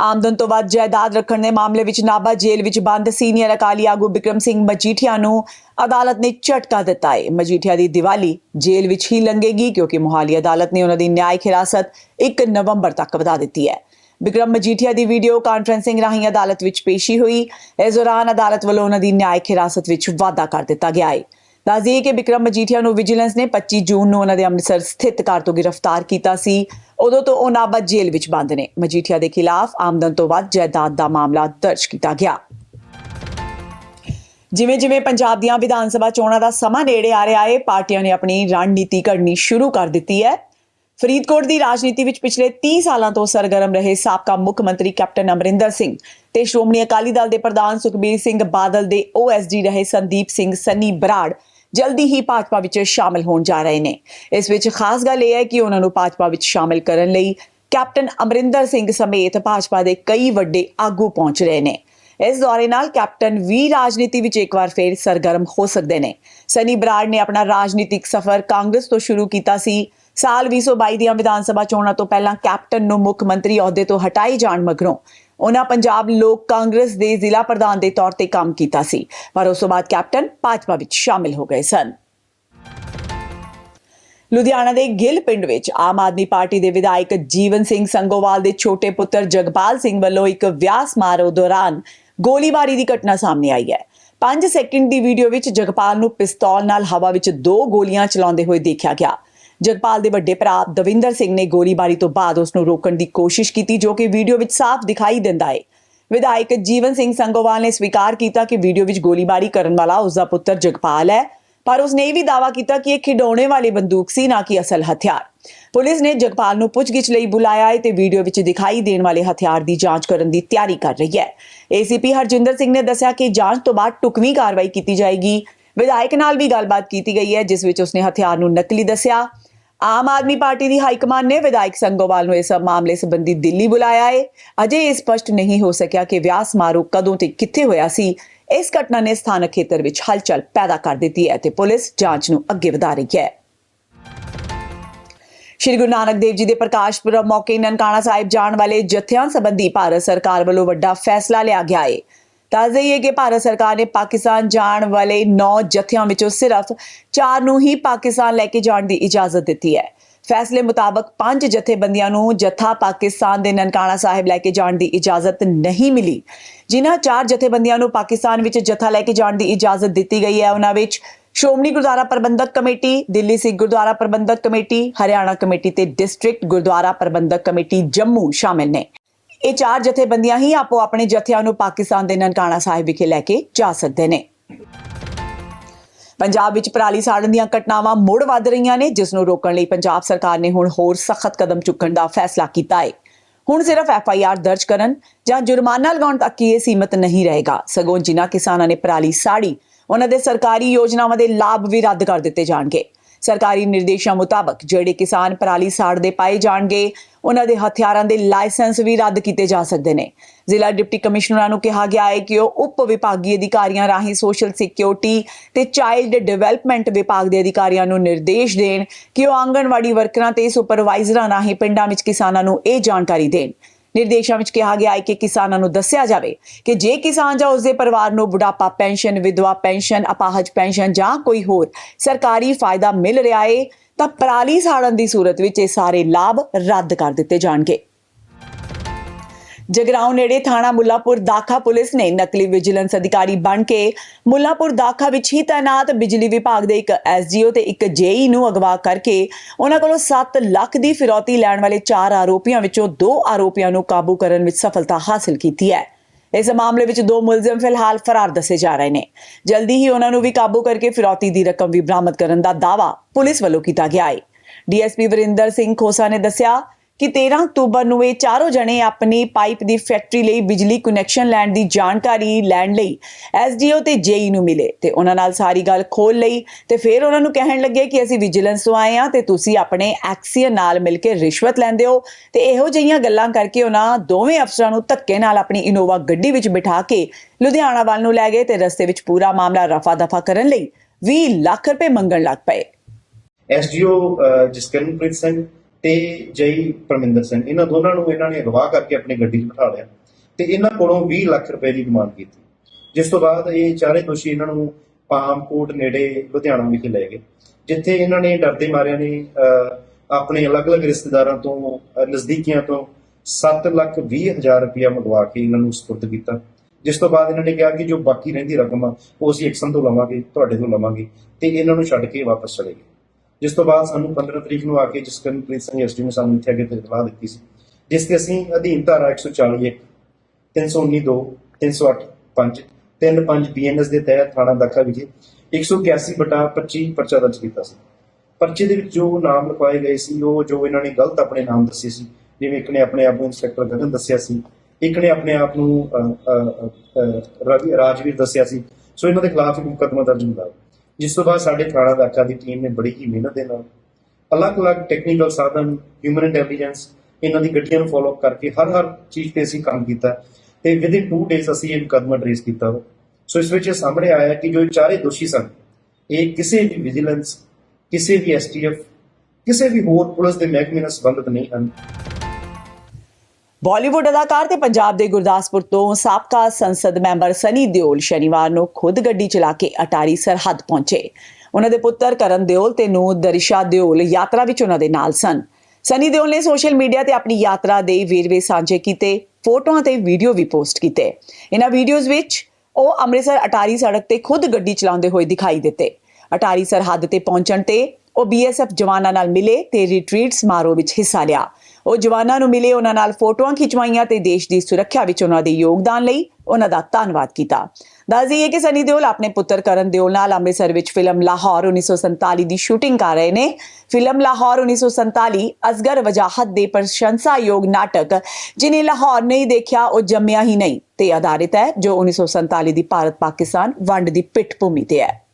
ਆਮਦਨ ਤੋਂ ਵੱਧ ਜਾਇਦਾਦ ਰੱਖਣ ਦੇ ਮਾਮਲੇ ਵਿੱਚ ਨਾਭਾ ਜੇਲ੍ਹ ਵਿੱਚ ਬੰਦ ਸੀਨੀਅਰ ਅਕਾਲੀ ਆਗੂ ਬਿਕਰਮ ਸਿੰਘ ਮਜੀਠੀਆ ਨੂੰ ਅਦਾਲਤ ਨੇ ਝਟਕਾ ਦਿੱਤਾ ਹੈ। ਮਜੀਠੀਆ ਦੀ ਦੀਵਾਲੀ ਜੇਲ੍ਹ ਵਿੱਚ ਹੀ ਲੰਘੇਗੀ ਕਿਉਂਕਿ ਮੁਹਾਲੀ ਅਦਾਲਤ ਨੇ ਉਹਨਾਂ ਦੀ ਨਿਆਇਕ ਹਿਰਾਸਤ 1 ਨਵੰਬਰ ਤੱਕ ਵਧਾ ਦਿੱਤੀ ਹੈ। ਬਿਕਰਮ ਮਜੀਠੀਆ ਦੀ ਵੀਡੀਓ ਕਾਨਫਰੰਸਿੰਗ ਰਾਹੀਂ ਅਦਾਲਤ ਵਿੱਚ ਪੇਸ਼ੀ ਹੋਈ। ਇਸ ਦੌਰਾਨ ਅਦਾਲਤ ਵੱਲੋਂ ਉਹਨਾਂ ਦੀ ਨਿਆਇਕ ਹਿਰਾਸਤ ਵਿੱਚ ਵਾਧਾ ਕਰ ਦਿੱਤਾ ਗਿਆ ਹੈ। ਦੱਸਦੀਏ ਕਿ ਬਿਕਰਮ ਮਜੀਠੀਆ ਨੂੰ ਵਿਜੀਲੈਂਸ ਨੇ 25 ਜੂਨ ਨੂੰ ਉਹਨਾਂ ਦੇ ਅੰਮ੍ਰਿਤਸਰ ਸਥਿਤ ਘਰ ਤੋਂ ਗ੍ਰਿਫਤਾਰ ਕੀਤਾ ਸੀ। ਉਦੋਂ ਤੋਂ ਉਹ ਨਾਭਾ ਜੇਲ੍ਹ ਵਿੱਚ ਬੰਦ ਨੇ। ਮਜੀਠੀਆ ਦੇ ਖਿਲਾਫ ਆਮਦਨ ਤੋਂ ਵੱਧ ਜਾਇਦਾਦ ਦਾ ਮਾਮਲਾ ਦਰਜ ਕੀਤਾ ਗਿਆ। ਜਿਵੇਂ ਜਿਵੇਂ ਪੰਜਾਬ ਦੀਆਂ ਵਿਧਾਨ ਸਭਾ ਚੋਣਾਂ ਦਾ ਸਮਾਂ ਨੇੜੇ ਆ ਰਿਹਾ ਹੈ ਪਾਰਟੀਆਂ ਨੇ ਆਪਣੀ ਰਣਨੀਤੀ ਘੜਨੀ ਸ਼ੁਰੂ ਕਰ ਦਿੱਤੀ ਹੈ। ਫਰੀਦਕੋਟ ਦੀ ਰਾਜਨੀਤੀ ਵਿੱਚ ਪਿਛਲੇ 30 ਸਾਲਾਂ ਤੋਂ ਸਰਗਰਮ ਰਹੇ ਸਾਬਕਾ ਮੁੱਖ ਮੰਤਰੀ ਕੈਪਟਨ ਅਮਰਿੰਦਰ ਸਿੰਘ ਤੇ ਸ਼੍ਰੋਮਣੀ ਅਕਾਲੀ ਦਲ ਦੇ ਪ੍ਰਧਾਨ ਸੁਖਬੀਰ ਸਿੰਘ ਬਾਦਲ ਦੇ ਓਐਸਡੀ ਰਹੇ ਸੰਦੀਪ ਸਿੰਘ ਸੰਨੀ ਬਰਾੜ ਜਲਦੀ ਹੀ ਭਾਜਪਾ ਵਿੱਚ ਸ਼ਾਮਲ ਹੋਣ ਜਾ ਰਹੇ ਨੇ। ਇਸ ਵਿੱਚ ਖਾਸ ਗੱਲ ਇਹ ਹੈ ਕਿ ਉਹਨਾਂ ਨੂੰ ਭਾਜਪਾ ਵਿੱਚ ਸ਼ਾਮਲ ਕਰਨ ਲਈ ਕੈਪਟਨ ਅਮਰਿੰਦਰ ਸਿੰਘ ਸਮੇਤ ਭਾਜਪਾ ਦੇ ਕਈ ਵੱਡੇ ਆਗੂ ਪਹੁੰਚ ਰਹੇ ਨੇ। ਇਸ ਦੌਰੇ ਨਾਲ ਕੈਪਟਨ ਵੀ ਰਾਜਨੀਤੀ ਵਿੱਚ ਇੱਕ ਵਾਰ ਫੇਰ ਸਰਗਰਮ ਹੋ ਸਕਦੇ ਨੇ। ਸਨੀ ਬਰਾੜ ਨੇ ਆਪਣਾ ਰਾਜਨੀਤਿਕ ਸਫ਼ਰ ਕਾਂਗਰਸ ਤੋਂ ਸ਼ੁਰੂ ਕੀਤਾ ਸੀ। ਸਾਲ 2022 ਦੀਆਂ ਵਿਧਾਨ ਸਭਾ ਚੋਣਾਂ ਤੋਂ ਪਹਿਲਾਂ ਕੈਪਟਨ ਨੂੰ ਮੁੱਖ ਮੰਤਰੀ ਅਹੁਦੇ ਤੋਂ ਹਟਾਏ ਜਾਣ ਮਗਰੋਂ ਉਹਨਾਂ ਪੰਜਾਬ ਲੋਕ ਕਾਂਗਰਸ ਦੇ ਜ਼ਿਲ੍ਹਾ ਪ੍ਰਧਾਨ ਦੇ ਤੌਰ ਤੇ ਕੰਮ ਕੀਤਾ ਸੀ, ਪਰ ਉਸ ਤੋਂ ਬਾਅਦ ਕੈਪਟਨ ਭਾਜਪਾ ਵਿੱਚ ਸ਼ਾਮਿਲ ਹੋ ਗਏ ਸਨ। ਲੁਧਿਆਣਾ ਦੇ ਗਿੱਲ ਪਿੰਡ ਵਿੱਚ ਆਮ ਆਦਮੀ ਪਾਰਟੀ ਦੇ ਵਿਧਾਇਕ ਜੀਵਨ ਸਿੰਘ ਸੰਗੋਵਾਲ ਦੇ ਛੋਟੇ ਪੁੱਤਰ ਜਗਪਾਲ ਸਿੰਘ ਵੱਲੋਂ ਇੱਕ ਵਿਆਹ ਸਮਾਰੋਹ ਦੌਰਾਨ ਗੋਲੀਬਾਰੀ ਦੀ ਘਟਨਾ ਸਾਹਮਣੇ ਆਈ ਹੈ। 5 ਸੈਕਿੰਡ ਦੀ ਵੀਡੀਓ ਵਿੱਚ ਜਗਪਾਲ ਨੂੰ ਪਿਸਤੌਲ ਨਾਲ ਹਵਾ ਵਿੱਚ ਦੋ ਗੋਲੀਆਂ ਚਲਾਉਂਦੇ ਹੋਏ ਦੇਖਿਆ ਗਿਆ। ਜਗਪਾਲ ਦੇ ਵੱਡੇ ਭਰਾ ਦਵਿੰਦਰ ਸਿੰਘ ਨੇ ਗੋਲੀਬਾਰੀ ਤੋਂ ਬਾਅਦ ਉਸ ਨੂੰ ਰੋਕਣ ਦੀ ਕੋਸ਼ਿਸ਼ ਕੀਤੀ, ਜੋ ਕਿ ਵੀਡੀਓ ਵਿੱਚ ਸਾਫ਼ ਦਿਖਾਈ ਦਿੰਦਾ ਹੈ। ਵਿਧਾਇਕ ਜੀਵਨ ਸਿੰਘ ਸੰਗੋਵਾਲ ਨੇ ਸਵੀਕਾਰ ਕੀਤਾ ਕਿ ਵੀਡੀਓ ਵਿੱਚ ਗੋਲੀਬਾਰੀ ਕਰਨ ਵਾਲਾ ਉਸ ਦਾ ਪੁੱਤਰ ਜਗਪਾਲ ਹੈ, ਪਰ ਉਸਨੇ ਇਹ ਵੀ ਦਾਅਵਾ ਕੀਤਾ ਕਿ ਇਹ ਖਿਡੌਣੇ ਵਾਲੀ ਬੰਦੂਕ ਸੀ, ਨਾ ਕਿ ਅਸਲ ਹਥਿਆਰ। ਪੁਲਿਸ ਨੇ ਜਗਪਾਲ ਨੂੰ ਪੁੱਛਗਿੱਛ ਲਈ ਬੁਲਾਇਆ ਹੈ ਤੇ ਵੀਡੀਓ ਵਿੱਚ ਦਿਖਾਈ ਦੇਣ ਵਾਲੇ ਹਥਿਆਰ ਦੀ ਜਾਂਚ ਕਰਨ ਦੀ ਤਿਆਰੀ ਕਰ ਰਹੀ ਹੈ। ਏਸੀਪੀ ਹਰਜਿੰਦਰ ਸਿੰਘ ਨੇ ਦੱਸਿਆ ਕਿ ਜਾਂਚ ਤੋਂ ਬਾਅਦ ਟੁਕਵੀਂ ਕਾਰਵਾਈ ਕੀਤੀ ਜਾਏਗੀ। ਵਿਧਾਇਕ ਨਾਲ ਵੀ ਗੱਲਬਾਤ ਕੀਤੀ ਗਈ ਹੈ, ਜਿਸ ਵਿੱਚ ਉਸਨੇ ਹਥਿਆਰ ਨੂੰ ਨਕਲੀ ਦੱਸਿਆ। ਆਮ ਆਦਮੀ ਪਾਰਟੀ ਦੀ ਹਾਈਕਮਾਨ ਨੇ ਵਿਧਾਇਕ ਸੰਗੋਵਾਲ ਨੂੰ ਇਸ ਮਾਮਲੇ ਸੰਬੰਧੀ ਦਿੱਲੀ ਬੁਲਾਇਆ ਹੈ ਅਜੇ ਇਹ ਸਪਸ਼ਟ ਨਹੀਂ ਹੋ ਸਕਿਆ ਕਿ ਵਿਆਹ ਸਮਾਰੋਹ ਕਦੋਂ ਤੇ ਕਿੱਥੇ ਹੋਇਆ ਸੀ। ਇਸ ਘਟਨਾ ਨੇ ਸਥਾਨਕ ਖੇਤਰ ਵਿੱਚ ਹਲਚਲ ਪੈਦਾ ਕਰ ਦਿੱਤੀ ਹੈ ਤੇ ਪੁਲਿਸ ਜਾਂਚ ਨੂੰ ਅੱਗੇ ਵਧਾ ਰਹੀ ਹੈ। ਸ਼੍ਰੀ ਗੁਰੂ ਨਾਨਕ ਦੇਵ ਜੀ ਦੇ ਪ੍ਰਕਾਸ਼ ਪੁਰਬ ਮੌਕੇ ਨਨਕਾਣਾ ਸਾਹਿਬ ਜਾਣ ਵਾਲੇ ਜਥਿਆਂ ਸੰਬੰਧੀ ਭਾਰਤ ਸਰਕਾਰ ਵੱਲੋਂ ਵੱਡਾ ਫੈਸਲਾ ਲਿਆ ਗਿਆ ਹੈ ਦੱਸ ਦੇਈਏ ਕਿ ਭਾਰਤ ਸਰਕਾਰ ਨੇ ਪਾਕਿਸਤਾਨ ਜਾਣ ਵਾਲੇ 9 ਜਥਿਆਂ ਵਿੱਚੋਂ ਸਿਰਫ 4 ਨੂੰ ਹੀ ਪਾਕਿਸਤਾਨ ਲੈ ਕੇ ਜਾਣ ਦੀ ਇਜਾਜ਼ਤ ਦਿੱਤੀ ਹੈ। ਫੈਸਲੇ ਮੁਤਾਬਕ ਪੰਜ ਜਥੇਬੰਦੀਆਂ ਨੂੰ ਜਥਾ ਪਾਕਿਸਤਾਨ ਦੇ ਨਨਕਾਣਾ ਸਾਹਿਬ ਲੈ ਕੇ ਜਾਣ ਦੀ ਇਜਾਜ਼ਤ ਨਹੀਂ ਮਿਲੀ। ਜਿਨ੍ਹਾਂ ਚਾਰ ਜਥੇਬੰਦੀਆਂ ਨੂੰ ਪਾਕਿਸਤਾਨ ਵਿੱਚ ਜਥਾ ਲੈ ਕੇ ਜਾਣ ਦੀ ਇਜਾਜ਼ਤ ਦਿੱਤੀ ਗਈ ਹੈ, ਉਹਨਾਂ ਵਿੱਚ Shiromani Gurdwara Prabandhak committee, Delhi Sikh Gurdwara Prabandhak committee, Haryana committee ਤੇ ਡਿਸਟ੍ਰਿਕਟ ਗੁਰਦੁਆਰਾ ਪ੍ਰਬੰਧਕ ਕਮੇਟੀ ਜੰਮੂ ਸ਼ਾਮਿਲ ਨੇ। ਇਹ ਚਾਰ ਜਥੇਬੰਦੀਆਂ ਹੀ ਆਪੋ ਆਪਣੇ ਜਥਿਆਂ ਨੂੰ ਪਾਕਿਸਤਾਨ ਦੇ ਨਨਕਾਣਾ ਸਾਹਿਬ ਵਿਖੇ ਲੈ ਕੇ ਜਾ ਸਕਦੇ ਨੇ। ਪੰਜਾਬ ਵਿੱਚ ਪਰਾਲੀ ਸਾੜਨ ਦੀਆਂ ਘਟਨਾਵਾਂ ਮੁੜ ਵੱਧ ਰਹੀਆਂ ਨੇ, ਜਿਸ ਨੂੰ ਰੋਕਣ ਲਈ ਪੰਜਾਬ ਸਰਕਾਰ ਨੇ ਹੁਣ ਹੋਰ ਸਖਤ ਕਦਮ ਚੁੱਕਣ ਦਾ ਫੈਸਲਾ ਕੀਤਾ ਹੈ ਹੁਣ ਸਿਰਫ ਐਫ ਆਈ ਆਰ ਦਰਜ ਕਰਨ ਜਾਂ ਜੁਰਮਾਨਾ ਲਗਾਉਣ ਤੱਕ ਹੀ ਇਹ ਸੀਮਤ ਨਹੀਂ ਰਹੇਗਾ। ਸਗੋਂ ਜਿਨ੍ਹਾਂ ਕਿਸਾਨਾਂ ਨੇ ਪਰਾਲੀ ਸਾੜੀ, ਉਹਨਾਂ ਦੇ ਸਰਕਾਰੀ ਯੋਜਨਾਵਾਂ ਦੇ ਲਾਭ ਵੀ ਰੱਦ ਕਰ ਦਿੱਤੇ ਜਾਣਗੇ। ਸਰਕਾਰੀ ਨਿਰਦੇਸ਼ਾਂ ਮੁਤਾਬਕ ਜਿਹੜੇ ਕਿਸਾਨ ਪਰਾਲੀ ਸਾੜਦੇ ਪਾਏ ਜਾਣਗੇ, ਉਹਨਾਂ ਦੇ ਹਥਿਆਰਾਂ ਦੇ ਲਾਇਸੈਂਸ ਵੀ ਰੱਦ ਕੀਤੇ ਜਾ ਸਕਦੇ ਨੇ। ਜ਼ਿਲ੍ਹਾ ਡਿਪਟੀ ਕਮਿਸ਼ਨਰਾਂ ਨੂੰ ਕਿਹਾ ਗਿਆ ਹੈ ਕਿ ਉਹ ਉਪ ਵਿਭਾਗੀ ਅਧਿਕਾਰੀਆਂ ਰਾਹੀਂ ਸੋਸ਼ਲ ਸਿਕਿਉਰਿਟੀ ਤੇ ਚਾਈਲਡ ਡਿਵੈਲਪਮੈਂਟ ਵਿਭਾਗ ਦੇ ਅਧਿਕਾਰੀਆਂ ਨੂੰ ਨਿਰਦੇਸ਼ ਦੇਣ ਕਿ ਉਹ ਆਂਗਣਵਾੜੀ ਵਰਕਰਾਂ ਤੇ ਸੁਪਰਵਾਈਜ਼ਰਾਂ ਰਾਹੀਂ ਪਿੰਡਾਂ ਵਿੱਚ ਕਿਸਾਨਾਂ ਨੂੰ ਇਹ ਜਾਣਕਾਰੀ ਦੇਣ। ਨਿਰਦੇਸ਼ਾਂ ਵਿੱਚ ਕਿਹਾ ਗਿਆ ਹੈ ਕਿ ਕਿਸਾਨਾਂ ਨੂੰ ਦੱਸਿਆ ਜਾਵੇ ਕਿ ਜੇ ਕਿਸਾਨ ਜਾਂ ਉਸਦੇ ਪਰਿਵਾਰ ਨੂੰ ਬੁਢਾਪਾ ਪੈਨਸ਼ਨ, ਵਿਧਵਾ ਪੈਨਸ਼ਨ, ਅਪਾਹਜ ਪੈਨਸ਼ਨ ਜਾਂ ਕੋਈ ਹੋਰ ਸਰਕਾਰੀ ਫਾਇਦਾ ਮਿਲ ਰਿਹਾ ਹੈ, ਤਾਂ ਪਰਾਲੀ ਸਾੜਨ ਦੀ ਸੂਰਤ ਵਿੱਚ ਇਹ ਸਾਰੇ ਲਾਭ ਰੱਦ ਕਰ ਦਿੱਤੇ ਜਾਣਗੇ। ਜਗਰਾਉਂ ਨੇੜੇ ਥਾਣਾ ਮੁੱਲਾਪੁਰ ਦਾਖਾ ਪੁਲਿਸ ਨੇ ਨਕਲੀ ਵਿਜੀਲੈਂਸ ਅਧਿਕਾਰੀ ਬਣ ਕੇ ਮੁੱਲਾਪੁਰ ਦਾਖਾ ਵਿੱਚ ਹੀ ਤਾਇਨਾਤ ਬਿਜਲੀ ਵਿਭਾਗ ਦੇ ਇੱਕ ਐਸਜੀਓ ਤੇ ਇੱਕ ਜੇਈ ਨੂੰ ਅਗਵਾ ਕਰਕੇ ਉਹਨਾਂ ਕੋਲੋਂ 7 ਲੱਖ ਦੀ ਫਿਰੌਤੀ ਲੈਣ ਵਾਲੇ 4 ਆਰੋਪੀਆਂ ਵਿੱਚੋਂ 2 ਆਰੋਪੀਆਂ ਨੂੰ ਕਾਬੂ ਕਰਨ ਵਿੱਚ ਸਫਲਤਾ ਹਾਸਲ ਕੀਤੀ ਹੈ। ਇਸ ਮਾਮਲੇ ਵਿੱਚ ਦੋ ਮੁਲਜ਼ਮ ਫਿਲਹਾਲ ਫਰਾਰ ਦੱਸੇ ਜਾ ਰਹੇ ਨੇ। ਜਲਦੀ ਹੀ ਉਹਨਾਂ ਨੂੰ ਵੀ ਕਾਬੂ ਕਰਕੇ ਫਿਰੌਤੀ ਦੀ ਰਕਮ ਵੀ ਬਰਾਮਦ ਕਰਨ ਦਾ ਦਾਅਵਾ ਪੁਲਿਸ ਵੱਲੋਂ ਕੀਤਾ ਗਿਆ ਹੈ। ਡੀਐਸਪੀ ਵਰਿੰਦਰ ਸਿੰਘ ਖੋਸਾ ਨੇ ਦੱਸਿਆ ਕਿ 13 ਅਕਤੂਬਰ ਨੂੰ ਇਹ ਚਾਰੋਂ ਜਣੇ ਆਪਣੀ ਪਾਈਪ ਦੀ ਫੈਕਟਰੀ ਲਈ ਬਿਜਲੀ ਕਨੈਕਸ਼ਨ ਲੈਣ ਦੀ ਜਾਣਕਾਰੀ ਲੈਣ ਲਈ ਐਸਡੀਓ ਤੇ ਜੇਈ ਨੂੰ ਮਿਲੇ ਤੇ ਉਹਨਾਂ ਨਾਲ ਸਾਰੀ ਗੱਲ ਖੋਲ ਲਈ ਤੇ ਫਿਰ ਉਹਨਾਂ ਨੂੰ ਕਹਿਣ ਲੱਗੇ ਕਿ ਅਸੀਂ ਵਿਜੀਲੈਂਸ ਤੋਂ ਆਏ ਹਾਂ ਤੇ ਤੁਸੀਂ ਆਪਣੇ ਐਕਸੀਅਨ ਨਾਲ ਮਿਲ ਕੇ ਰਿਸ਼ਵਤ ਲੈਂਦੇ ਹੋ ਤੇ ਇਹੋ ਜਿਹੀਆਂ ਗੱਲਾਂ ਕਰਕੇ ਉਹਨਾਂ ਦੋਵੇਂ ਅਫਸਰਾਂ ਨੂੰ ਧੱਕੇ ਨਾਲ ਆਪਣੀ ਇਨੋਵਾ ਗੱਡੀ ਵਿੱਚ ਬਿਠਾ ਕੇ ਲੁਧਿਆਣਾ ਵੱਲ ਨੂੰ ਲੈ ਗਏ ਤੇ ਰਸਤੇ ਵਿੱਚ ਪੂਰਾ ਮਾਮਲਾ ਰਫਾ ਦਫਾ ਕਰਨ ਲਈ 20 ਲੱਖ ਰੁਪਏ ਮੰਗਣ ਲੱਗ ਪਏ। ਐਸਡੀਓ ਜਸਕਰਨਪ੍ਰੀਤ ਸਿੰਘ ਤੇ ਜਈ ਪਰਮਿੰਦਰ ਸਿੰਘ, ਇਹਨਾਂ ਦੋਨਾਂ ਨੂੰ ਇਹਨਾਂ ਨੇ ਅਗਵਾ ਕਰਕੇ ਆਪਣੀ ਗੱਡੀ 'ਚ ਬਿਠਾ ਲਿਆ ਤੇ ਇਹਨਾਂ ਕੋਲੋਂ 20 ਲੱਖ ਰੁਪਏ ਦੀ ਡਿਮਾਂਡ ਕੀਤੀ। ਜਿਸ ਤੋਂ ਬਾਅਦ ਇਹ ਚਾਰੇ ਦੋਸ਼ੀ ਇਹਨਾਂ ਨੂੰ ਪਾਮਕੋਟ ਨੇੜੇ ਲੁਧਿਆਣਾ ਵਿਖੇ ਲੈ ਗਏ, ਜਿੱਥੇ ਇਹਨਾਂ ਨੇ ਡਰਦੇ ਮਾਰਿਆਂ ਨੇ ਆਪਣੇ ਅਲੱਗ-ਅਲੱਗ ਰਿਸ਼ਤੇਦਾਰਾਂ ਤੋਂ ਨਜ਼ਦੀਕੀਆਂ ਤੋਂ 7 ਲੱਖ 20 ਹਜ਼ਾਰ ਰੁਪਇਆ ਮੰਗਵਾ ਕੇ ਇਹਨਾਂ ਨੂੰ ਸਪੁਰਦ ਕੀਤਾ। ਜਿਸ ਤੋਂ ਬਾਅਦ ਇਹਨਾਂ ਨੇ ਕਿਹਾ ਕਿ ਜੋ ਬਾਕੀ ਰਹਿੰਦੀ ਰਕਮ ਆ, ਉਹ ਅਸੀਂ ਐਕਸ਼ਨ ਤੋਂ ਲਵਾਂਗੇ, ਤੁਹਾਡੇ ਤੋਂ ਲਵਾਂਗੇ ਤੇ ਇਹਨਾਂ ਨੂੰ ਛੱਡ ਕੇ ਵਾਪਸ ਚਲੇ ਗਏ। ਜਿਸ ਤੋਂ ਬਾਅਦ ਸਾਨੂੰ 15 ਤਰੀਕ ਨੂੰ ਆ ਕੇ ਜਸਕਰਨਪ੍ਰੀਤ ਸਿੰਘ ਐਸਡੀ ਨੇ ਸਾਨੂੰ ਇੱਥੇ ਅੱਗੇ ਤੇ ਦਿੱਤੀ ਸੀ, ਜਿਸ ਤੇ ਅਸੀਂ ਅਧੀਨ ਧਾਰਾ 140 1 319 2 308 5 35 ਬੀਐਨਐਸ ਦੇ ਤਹਿਤ ਥਾਣਾ ਦਾਖਾ ਵਿਖੇ 181 ਬਟਾ 25 ਪਰਚਾ ਦਰਜ ਕੀਤਾ ਸੀ। ਪਰਚੇ ਦੇ ਵਿੱਚ ਜੋ ਨਾਮ ਲਿਖਵਾਏ ਗਏ ਸੀ, ਉਹ ਜੋ ਇਹਨਾਂ ਨੇ ਗਲਤ ਆਪਣੇ ਨਾਮ ਦੱਸੇ ਸੀ, ਜਿਵੇਂ ਇੱਕ ਨੇ ਆਪਣੇ ਆਪ ਨੂੰ ਇੰਸਪੈਕਟਰ ਗਗਨ ਦੱਸਿਆ ਸੀ, ਇੱਕ ਨੇ ਆਪਣੇ ਆਪ ਨੂੰ ਰਾਜਵੀਰ ਦੱਸਿਆ ਸੀ, ਸੋ ਇਹਨਾਂ ਦੇ ਖਿਲਾਫ ਮੁਕੱਦਮਾ ਦਰਜ ਹੁੰਦਾ। ਜਿਸ ਤੋਂ ਬਾਅਦ ਸਾਡੇ ਥਾਣਾ ਦਾਖਾ ਦੀ ਟੀਮ ਨੇ ਬੜੀ ਹੀ ਮਿਹਨਤ ਦੇ ਨਾਲ ਅਲੱਗ-ਅਲੱਗ ਟੈਕਨੀਕਲ ਸਾਧਨ ਹਿਊਮਨ ਇੰਟੈਲੀਜੈਂਸ ਇਹਨਾਂ ਦੀ ਗੱਡੀਆਂ ਨੂੰ ਫਾਲੋ ਕਰਕੇ ਹਰ ਹਰ ਚੀਜ਼ ਤੇ ਅਸੀਂ ਕੰਮ ਕੀਤਾ ਤੇ ਵਿਦਿਨ 2 ਡੇਜ਼ ਅਸੀਂ ਇਹ ਮੁਕੱਦਮਾ ਟ੍ਰੇਸ ਕੀਤਾ ਵਾ। ਸੋ ਇਸ ਵਿੱਚ ਇਹ ਸਾਹਮਣੇ ਆਇਆ ਕਿ ਜੋ ਇਹ ਚਾਰੇ ਦੋਸ਼ੀ ਸਨ, ਇਹ ਕਿਸੇ ਵੀ ਵਿਜੀਲੈਂਸ ਕਿਸੇ ਵੀ ਐਸਟੀਐਫ ਕਿਸੇ ਵੀ ਹੋਰ ਪੁਲਿਸ ਦੇ ਮਹਿਕਮੇ ਨਾਲ ਸੰਬੰਧਿਤ ਨਹੀਂ ਹਨ ਬਾਲੀਵੁੱਡ ਅਦਾਕਾਰ ਤੇ ਪੰਜਾਬ ਦੇ ਗੁਰਦਾਸਪੁਰ ਤੋਂ ਸਾਬਕਾ ਸੰਸਦ ਮੈਂਬਰ ਸਨੀ ਦਿਓਲ ਸ਼ਨੀਵਾਰ ਨੂੰ ਖੁਦ ਗੱਡੀ ਚਲਾ ਕੇ ਅਟਾਰੀ ਸਰਹੱਦ ਪਹੁੰਚੇ। ਉਹਨਾਂ ਦੇ ਪੁੱਤਰ ਕਰਨ ਦਿਓਲ ਤੇ ਨੂੰ ਦਰਿਸ਼ਾ ਦਿਓਲ ਯਾਤਰਾ ਵਿੱਚ ਉਹਨਾਂ ਦੇ ਨਾਲ ਸਨ। ਸਨੀ ਦਿਓਲ ਨੇ ਸੋਸ਼ਲ ਮੀਡੀਆ ਤੇ ਆਪਣੀ ਯਾਤਰਾ ਦੇ ਵੇਰਵੇ ਸਾਂਝੇ ਕੀਤੇ, ਫੋਟੋਆਂ ਤੇ ਵੀਡੀਓ ਵੀ ਪੋਸਟ ਕੀਤੇ। ਇਹਨਾਂ ਵੀਡੀਓਜ਼ ਵਿੱਚ ਉਹ ਅੰਮ੍ਰਿਤਸਰ ਅਟਾਰੀ ਸੜਕ ਤੇ ਖੁਦ ਗੱਡੀ ਚਲਾਉਂਦੇ ਹੋਏ ਦਿਖਾਈ ਦਿੱਤੇ। ਅਟਾਰੀ ਸਰਹੱਦ ਤੇ ਪਹੁੰਚਣ ਤੇ ਉਹ ਬੀਐਸਐਫ ਜਵਾਨਾਂ ਨਾਲ ਮਿਲੇ ਤੇ ਰਿਟਰੀਟ ਸਮਾਰੋਹ ਵਿੱਚ ਹਿੱਸਾ ਲਿਆ। ਉਹ ਜਵਾਨਾਂ ਨੂੰ ਮਿਲੇ ਉਹਨਾਂ ਨਾਲ ਫੋਟੋਆਂ ਖਿਚਵਾਈਆਂ ਤੇ ਦੇਸ਼ ਦੀ ਸੁਰੱਖਿਆ ਵਿੱਚ ਉਹਨਾਂ ਦੇ ਯੋਗਦਾਨ ਲਈ ਉਹਨਾਂ ਦਾ ਧੰਨਵਾਦ ਕੀਤਾ। ਦੱਸ ਦਈਏ ਕਿ ਸਨੀ ਦਿਓਲ ਆਪਣੇ ਪੁੱਤਰ ਕਰਨ ਦਿਓਲ ਨਾਲ ਅੰਮ੍ਰਿਤਸਰ ਵਿੱਚ ਫਿਲਮ ਲਾਹੌਰ 1947 ਦੀ ਸ਼ੂਟਿੰਗ ਕਰ ਰਹੇ ਨੇ। ਫਿਲਮ ਲਾਹੌਰ 1947 ਅਸਗਰ ਵਜਾਹਤ ਦੇ ਪ੍ਰਸ਼ੰਸਾਯੋਗ ਨਾਟਕ, ਜਿਨੇ ਲਾਹੌਰ ਨਹੀਂ ਦੇਖਿਆ, ਉਹ ਜੰਮਿਆ ਹੀ ਨਹੀਂ ਤੇ ਆਧਾਰਿਤ ਹੈ, ਜੋ 1947 ਦੀ ਭਾਰਤ ਪਾਕਿਸਤਾਨ ਵੰਡ ਦੀ ਪਿੱਠ ਭੂਮੀ ਤੇ ਹੈ।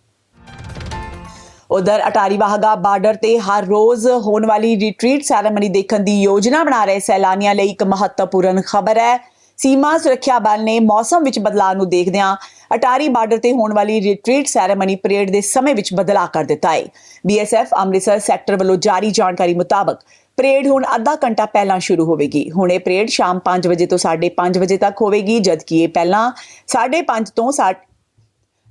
ਉਧਰ ਅਟਾਰੀ ਵਾਹਗਾ ਬਾਰਡਰ ਤੇ ਹਰ ਰੋਜ਼ ਹੋਣ ਵਾਲੀ ਰਿਟਰੀਟ ਸੈਰੇਮਨੀ ਦੇਖਣ ਦੀ ਯੋਜਨਾ ਬਣਾ ਰਹੇ ਸੈਲਾਨੀਆਂ ਲਈ ਇੱਕ ਮਹੱਤਵਪੂਰਨ ਖਬਰ ਹੈ। ਸੀਮਾ ਸੁਰੱਖਿਆ ਬਲ ਨੇ ਮੌਸਮ ਵਿੱਚ ਬਦਲਾਅ ਨੂੰ ਦੇਖਦਿਆਂ ਅਟਾਰੀ ਬਾਰਡਰ ਤੇ ਹੋਣ ਵਾਲੀ ਰਿਟਰੀਟ ਸੈਰੇਮਨੀ ਪਰੇਡ ਦੇ ਸਮੇਂ ਵਿੱਚ ਬਦਲਾਅ ਕਰ ਦਿੱਤਾ ਹੈ। ਬੀਐਸਐਫ ਅੰਮ੍ਰਿਤਸਰ ਸੈਕਟਰ ਵੱਲੋਂ ਜਾਰੀ ਜਾਣਕਾਰੀ ਮੁਤਾਬਕ ਪਰੇਡ ਹੁਣ ਅੱਧਾ ਘੰਟਾ ਪਹਿਲਾਂ ਸ਼ੁਰੂ ਹੋਵੇਗੀ। ਹੁਣ ਇਹ ਪਰੇਡ ਸ਼ਾਮ 5 ਵਜੇ ਤੋਂ 5:30 ਵਜੇ ਤੱਕ ਹੋਵੇਗੀ, ਜਦਕਿ ਇਹ ਪਹਿਲਾਂ 5:30 ਤੋਂ 7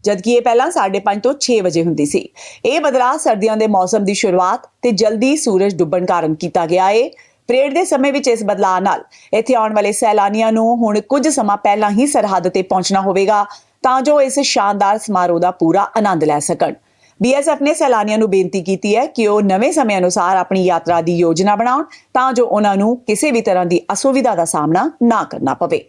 ਜਦਕਿ ਇਹ ਪਹਿਲਾਂ 5:30 ਤੋਂ 6 ਵਜੇ ਹੁੰਦੀ ਸੀ। ਇਹ ਬਦਲਾਅ ਸਰਦੀਆਂ ਦੇ ਮੌਸਮ ਦੀ ਸ਼ੁਰੂਆਤ ਤੇ ਜਲਦੀ ਸੂਰਜ ਡੁੱਬਣ ਕਾਰਨ ਕੀਤਾ ਗਿਆ ਹੈ ਪਰੇਡ ਦੇ ਸਮੇਂ ਵਿੱਚ ਇਸ ਬਦਲਾਅ ਨਾਲ ਇੱਥੇ ਆਉਣ ਵਾਲੇ ਸੈਲਾਨੀਆਂ ਨੂੰ ਹੁਣ ਕੁਝ ਸਮਾਂ ਪਹਿਲਾਂ ਹੀ ਸਰਹੱਦ ਤੇ ਪਹੁੰਚਣਾ ਹੋਵੇਗਾ, ਤਾਂ ਜੋ ਇਸ ਸ਼ਾਨਦਾਰ ਸਮਾਰੋਹ ਦਾ ਪੂਰਾ ਆਨੰਦ ਲੈ ਸਕਣ। ਬੀਐਸਐਫ ਨੇ ਸੈਲਾਨੀਆਂ ਨੂੰ ਬੇਨਤੀ ਕੀਤੀ ਹੈ ਕਿ ਉਹ ਨਵੇਂ ਸਮੇਂ ਅਨੁਸਾਰ ਆਪਣੀ ਯਾਤਰਾ ਦੀ ਯੋਜਨਾ ਬਣਾਉਣ, ਤਾਂ ਜੋ ਉਹਨਾਂ ਨੂੰ ਕਿਸੇ ਵੀ ਤਰ੍ਹਾਂ ਦੀ ਅਸੁਵਿਧਾ ਦਾ ਸਾਹਮਣਾ ਨਾ ਕਰਨਾ ਪਵੇ।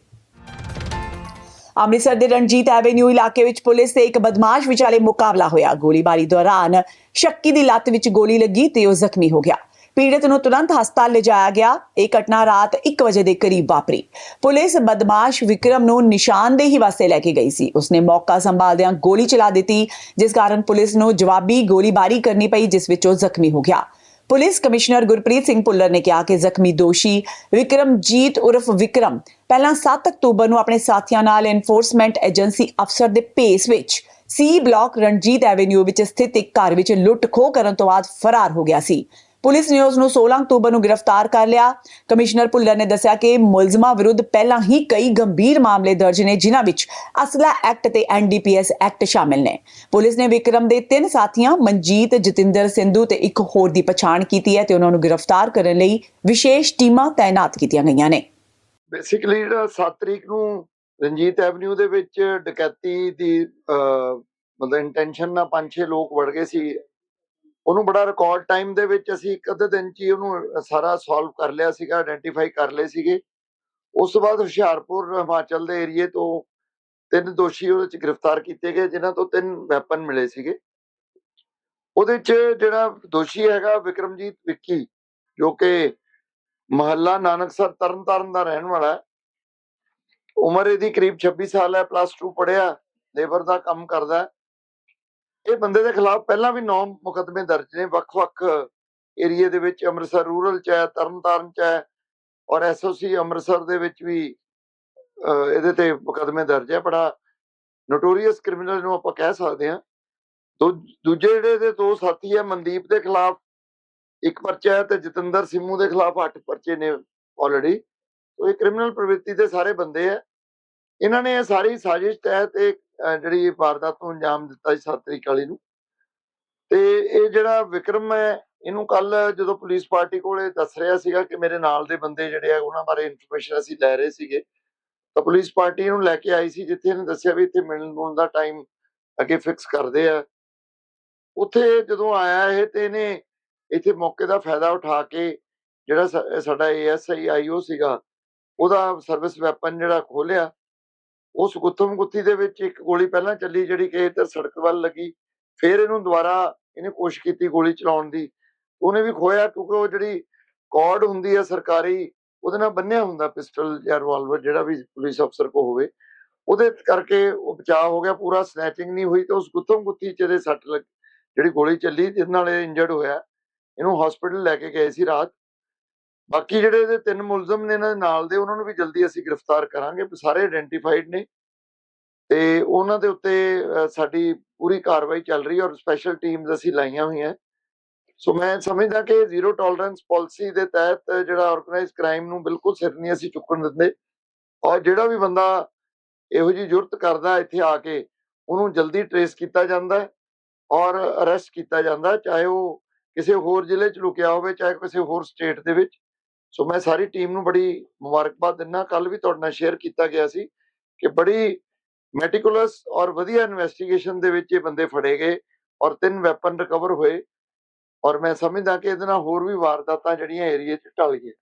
ਅੰਮ੍ਰਿਤਸਰ ਦੇ ਰਣਜੀਤ ਐਵੇਨਿਊ ਇਲਾਕੇ ਵਿੱਚ ਪੁਲਿਸ ਤੇ ਇੱਕ ਬਦਮਾਸ਼ ਵਿਚਾਲੇ ਮੁਕਾਬਲਾ ਹੋਇਆ। ਗੋਲੀਬਾਰੀ ਦੌਰਾਨ ਸ਼ੱਕੀ ਦੀ ਲੱਤ ਵਿੱਚ ਗੋਲੀ ਲੱਗੀ ਤੇ ਉਹ ਜ਼ਖਮੀ ਹੋ ਗਿਆ। ਪੀੜਤ ਨੂੰ ਤੁਰੰਤ ਹਸਪਤਾਲ ਲਿਜਾਇਆ ਗਿਆ। ਇਹ ਘਟਨਾ ਰਾਤ 1 ਵਜੇ ਦੇ ਕਰੀਬ ਵਾਪਰੀ। ਪੁਲਿਸ ਬਦਮਾਸ਼ ਵਿਕਰਮ ਨੂੰ ਨਿਸ਼ਾਨਦੇਹੀ ਵਾਸਤੇ ਲੈ ਕੇ ਗਈ ਸੀ। ਉਸਨੇ ਮੌਕਾ ਸੰਭਾਲਦਿਆਂ ਗੋਲੀ ਚਲਾ ਦਿੱਤੀ, ਜਿਸ ਕਾਰਨ ਪੁਲਿਸ ਨੂੰ ਜਵਾਬੀ ਗੋਲੀਬਾਰੀ ਕਰਨੀ ਪਈ, ਜਿਸ ਵਿੱਚ ਉਹ ਜ਼ਖਮੀ ਹੋ ਗਿਆ। ਪੁਲਿਸ ਕਮਿਸ਼ਨਰ ਗੁਰਪ੍ਰੀਤ ਸਿੰਘ ਭੁੱਲਰ ਨੇ ਕਿਹਾ ਕਿ ਜ਼ਖਮੀ ਦੋਸ਼ੀ ਵਿਕਰਮਜੀਤ ਉਰਫ ਵਿਕਰਮ ਪਹਿਲਾਂ 7 ਅਕਤੂਬਰ ਨੂੰ ਆਪਣੇ ਸਾਥੀਆਂ ਨਾਲ ਐਨਫੋਰਸਮੈਂਟ ਏਜੰਸੀ ਅਫਸਰ ਦੇ ਭੇਸ ਵਿੱਚ ਸੀ ਬਲਾਕ ਰਣਜੀਤ ਐਵੇਨਿਊ ਵਿੱਚ ਸਥਿਤ ਇੱਕ ਘਰ ਵਿੱਚ ਲੁੱਟ ਖੋਹ ਕਰਨ ਤੋਂ ਬਾਅਦ ਫਰਾਰ ਹੋ ਗਿਆ ਸੀ। ਪੁਲਿਸ ਨੇ ਉਸ ਨੂੰ 16 ਅਕਤੂਬਰ ਨੂੰ ਗ੍ਰਿਫਤਾਰ ਕਰ ਲਿਆ। ਕਮਿਸ਼ਨਰ ਭੁੱਲਰ ਨੇ ਦੱਸਿਆ ਕਿ ਮੁਲਜ਼ਮਾਂ ਵਿਰੁੱਧ ਪਹਿਲਾਂ ਹੀ ਕਈ ਗੰਭੀਰ ਮਾਮਲੇ ਦਰਜ ਨੇ, ਜਿਨ੍ਹਾਂ ਵਿੱਚ ਅਸਲਾ ਐਕਟ ਤੇ ਐਨਡੀਪੀਐਸ ਐਕਟ ਸ਼ਾਮਿਲ ਨੇ। ਪੁਲਿਸ ਨੇ ਵਿਕਰਮ ਦੇ ਤਿੰਨ ਸਾਥੀਆਂ, ਮਨਜੀਤ, ਜਤਿੰਦਰ ਸਿੰਧੂ ਤੇ ਇੱਕ ਹੋਰ ਦੀ ਪਛਾਣ ਕੀਤੀ ਹੈ ਤੇ ਉਹਨਾਂ ਨੂੰ ਗ੍ਰਿਫਤਾਰ ਕਰਨ ਲਈ ਵਿਸ਼ੇਸ਼ ਟੀਮਾਂ ਤਾਇਨਾਤ ਕੀਤੀਆਂ ਗਈਆਂ ਨੇ। ਬੇਸਿਕਲੀ ਜਿਹੜਾ 7 ਤਰੀਕ ਨੂੰ ਰਣਜੀਤ ਐਵਨਿਊ ਦੇ ਵਿੱਚ ਡਕੈਤੀ ਦੀ ਮਤਲਬ ਇੰਟੈਂਸ਼ਨ ਨਾਲ ਪੰਜ ਛੇ ਲੋਕ ਵੜ ਗਏ ਸੀ ਉਹਨੂੰ ਬੜਾ ਰਿਕਾਰਡ ਟਾਈਮ ਦੇ ਵਿੱਚ ਅਸੀਂ ਇੱਕ ਅੱਧੇ ਦਿਨ ਚ ਹੀ ਉਹਨੂੰ ਸਾਰਾ ਸੋਲਵ ਕਰ ਲਿਆ ਸੀਗਾ ਆਇਡੈਂਟੀਫਾਈ ਕਰ ਲਏ ਸੀਗੇ। ਉਸ ਤੋਂ ਬਾਅਦ ਹੁਸ਼ਿਆਰਪੁਰ, ਹਿਮਾਚਲ ਦੇ ਏਰੀਏ ਤੋਂ ਤਿੰਨ ਦੋਸ਼ੀ ਉਹਦੇ ਚ ਗ੍ਰਿਫਤਾਰ ਕੀਤੇ ਗਏ, ਜਿਨ੍ਹਾਂ ਤੋਂ ਤਿੰਨ ਵੈਪਨ ਮਿਲੇ ਸੀਗੇ। ਉਹਦੇ ਚ ਜਿਹੜਾ ਦੋਸ਼ੀ ਹੈਗਾ ਵਿਕਰਮਜੀਤ ਵਿੱਕੀ, ਜੋ ਕਿ ਮਹੱਲਾ ਨਾਨਕਸਰ ਤਰਨਤਾਰਨ ਦਾ ਰਹਿਣ ਵਾਲਾ ਹੈ। ਉਮਰ ਇਹਦੀ ਕਰੀਬ 26 ਸਾਲ ਹੈ ਪਲੱਸ 2 ਪੜਿਆ ਲੇਬਰ ਦਾ ਕੰਮ ਕਰਦਾ ਇਹ ਬੰਦੇ ਦੇ ਖਿਲਾਫ ਪਹਿਲਾਂ ਵੀ ਨੌ ਮੁਕੱਦਮੇ ਦਰਜ ਨੇ, ਵੱਖ-ਵੱਖ ਏਰੀਏ ਦੇ ਵਿੱਚ, ਅੰਮ੍ਰਿਤਸਰ ਰੂਰਲ ਚ ਹੈ, ਤਰਨਤਾਰਨ ਚ ਹੈ ਔਰ ਐਸਓਸੀ ਅੰਮ੍ਰਿਤਸਰ ਦੇ ਵਿੱਚ ਵੀ ਇਹਦੇ ਤੇ ਮੁਕੱਦਮੇ ਦਰਜ ਹੈ, ਬੜਾ ਨੋਟੋਰੀਅਸ ਕ੍ਰਿਮੀਨਲ ਨੂੰ ਆਪਾਂ ਕਹਿ ਸਕਦੇ ਹਾਂ। ਦੂ- ਦੂਜੇ ਜਿਹੜੇ ਦੇ ਦੋ ਸਾਥੀ ਹੈ, ਮਨਦੀਪ ਦੇ ਖਿਲਾਫ ਇੱਕ ਪਰਚਾ ਹੈ ਤੇ ਜਤਿੰਦਰ ਸਿੰਮੂ ਦੇ ਖਿਲਾਫ 8 ਪਰਚੇ ਨੇ ਆਲਰੇਡੀ ਤੋ ਇਹ ਕ੍ਰਿਮੀਨਲ ਪ੍ਰਵਿਰਤੀ ਦੇ ਸਾਰੇ ਬੰਦੇ ਆ ਇਹਨਾਂ ਨੇ ਇਹ ਸਾਰੀ ਸਾਜ਼ਿਸ਼ ਤਹਿਤ ਇਹ ਜਿਹੜੀ ਇਹ ਵਾਰਦਾਤ ਨੂੰ ਅੰਜਾਮ ਦਿੱਤਾ ਸੀ 7 ਤਰੀਕ ਵਾਲੀ ਨੂੰ। ਤੇ ਇਹ ਜਿਹੜਾ ਵਿਕਰਮ ਹੈ, ਇਹਨੂੰ ਕੱਲ ਜਦੋਂ ਪੁਲਿਸ ਪਾਰਟੀ ਕੋਲੇ ਦੱਸ ਰਿਹਾ ਸੀਗਾ ਕਿ ਮੇਰੇ ਨਾਲ ਦੇ ਬੰਦੇ ਜਿਹੜੇ ਆ, ਉਹਨਾਂ ਬਾਰੇ ਇਨਫੋਰਮੇਸ਼ਨ ਅਸੀਂ ਲੈ ਰਹੇ ਸੀਗੇ। ਤਾਂ ਪੁਲਿਸ ਪਾਰਟੀ ਇਹਨੂੰ ਲੈ ਕੇ ਆਈ ਸੀ, ਜਿੱਥੇ ਇਹਨੇ ਦੱਸਿਆ ਵੀ ਇੱਥੇ ਮਿਲਣ ਮੁਲਣ ਦਾ ਟਾਈਮ ਅੱਗੇ ਫਿਕਸ ਕਰਦੇ ਆ। ਉੱਥੇ ਜਦੋਂ ਆਇਆ ਇਹ ਤੇ ਇਹਨੇ ਇੱਥੇ ਮੌਕੇ ਦਾ ਫਾਇਦਾ ਉਠਾ ਕੇ ਜਿਹੜਾ ਸਾ- ਸਾਡਾ ਏਐਸਆਈ ਆਈਓ ਸੀਗਾ, ਉਹਦਾ ਸਰਵਿਸ ਵੈਪਨ ਜਿਹੜਾ ਖੋਲਿਆ ਉਸ ਗੁੱਥਮ ਗੁੱਥੀ ਦੇ ਵਿੱਚ ਇੱਕ ਗੋਲੀ ਪਹਿਲਾਂ ਚੱਲੀ ਜਿਹੜੀ ਕਿ ਇੱਧਰ ਸੜਕ ਵੱਲ ਲੱਗੀ, ਫਿਰ ਇਹਨੂੰ ਦੁਬਾਰਾ ਇਹਨੇ ਕੋਸ਼ਿਸ਼ ਕੀਤੀ ਗੋਲੀ ਚਲਾਉਣ ਦੀ। ਉਹਨੇ ਵੀ ਖੋਇਆ ਕਿਉਂਕਿ ਉਹ ਜਿਹੜੀ ਕਾਰਡ ਹੁੰਦੀ ਹੈ ਸਰਕਾਰੀ, ਉਹਦੇ ਨਾਲ ਬੰਨਿਆ ਹੁੰਦਾ ਪਿਸਟਲ ਜਾਂ ਰਿਵਾਲਵਰ ਜਿਹੜਾ ਵੀ ਪੁਲਿਸ ਅਫਸਰ ਕੋ ਹੋਵੇ। ਉਹਦੇ ਕਰਕੇ ਉਹ ਬਚਾਅ ਹੋ ਗਿਆ, ਪੂਰਾ ਸਨੈਚਿੰਗ ਨਹੀਂ ਹੋਈ ਤੇ ਉਸ ਗੁੱਥਮ ਗੁੱਥੀ ਚ ਇਹਦੇ ਸੱਟ ਲੱਗ, ਜਿਹੜੀ ਗੋਲੀ ਚੱਲੀ ਜਿਸ ਨਾਲ ਇਹ ਇੰਜਰਡ ਹੋਇਆ। ਇਹਨੂੰ ਹਸਪੀਟਲ ਲੈ ਕੇ ਗਏ ਸੀ ਰਾਤ। ਬਾਕੀ ਜਿਹੜੇ ਇਹਦੇ ਤਿੰਨ ਮੁਲਜ਼ਮ ਨੇ ਇਹਨਾਂ ਦੇ ਨਾਲ ਦੇ, ਉਹਨਾਂ ਨੂੰ ਵੀ ਜਲਦੀ ਅਸੀਂ ਗ੍ਰਿਫਤਾਰ ਕਰਾਂਗੇ ਸਾਰੇ ਆਇਡੈਂਟੀਫਾਈਡ ਨੇ। ਤੇ ਉਹਨਾਂ ਦੇ ਉੱਤੇ ਸਾਡੀ ਪੂਰੀ ਕਾਰਵਾਈ ਚੱਲ ਰਹੀ ਹੈ ਔਰ ਸਪੈਸ਼ਲ ਟੀਮਸ ਅਸੀਂ ਲਾਈਆਂ ਹੋਈਆਂ। ਸੋ ਮੈਂ ਸਮਝਦਾ ਕਿ ਜ਼ੀਰੋ ਟੋਲਰੈਂਸ ਪਾਲਿਸੀ ਦੇ ਤਹਿਤ ਜਿਹੜਾ ਆਰਗੇਨਾਈਜ਼ ਕ੍ਰਾਈਮ ਨੂੰ ਬਿਲਕੁਲ ਸਿਰ ਨਹੀਂ ਅਸੀਂ ਚੁੱਕਣ ਦਿੰਦੇ। ਔਰ ਜਿਹੜਾ ਵੀ ਬੰਦਾ ਇਹੋ ਜਿਹੀ ਜ਼ਰੂਰਤ ਕਰਦਾ ਇੱਥੇ ਆ ਕੇ, ਉਹਨੂੰ ਜਲਦੀ ਟਰੇਸ ਕੀਤਾ ਜਾਂਦਾ ਹੈ ਔਰ ਅਰੈਸਟ ਕੀਤਾ ਜਾਂਦਾ ਚਾਹੇ ਉਹ ਕਿਸੇ ਹੋਰ ਜ਼ਿਲ੍ਹੇ 'ਚ ਲੁਕਿਆ ਹੋਵੇ, ਚਾਹੇ ਕਿਸੇ ਹੋਰ ਸਟੇਟ ਦੇ ਵਿੱਚ। ਸੋ ਮੈਂ ਸਾਰੀ ਟੀਮ ਨੂੰ ਬੜੀ ਮੁਬਾਰਕਬਾਦ ਦਿੰਦਾ। ਕੱਲ ਵੀ ਤੁਹਾਡੇ ਨਾਲ ਸ਼ੇਅਰ ਕੀਤਾ ਗਿਆ ਸੀ ਕਿ ਬੜੀ ਮੈਟੀਕੂਲਸ ਔਰ ਵਧੀਆ ਇਨਵੈਸਟੀਗੇਸ਼ਨ ਦੇ ਵਿੱਚ ਇਹ ਬੰਦੇ ਫੜੇ ਗਏ ਔਰ ਤਿੰਨ ਵੈਪਨ ਰਿਕਵਰ ਹੋਏ। ਔਰ ਮੈਂ ਸਮਝਦਾ ਕਿ ਇਹਦੇ ਨਾਲ ਹੋਰ ਵੀ ਵਾਰਦਾਤਾਂ ਜਿਹੜੀਆਂ ਏਰੀਏ 'ਚ ਟਲ ਗਈਆਂ।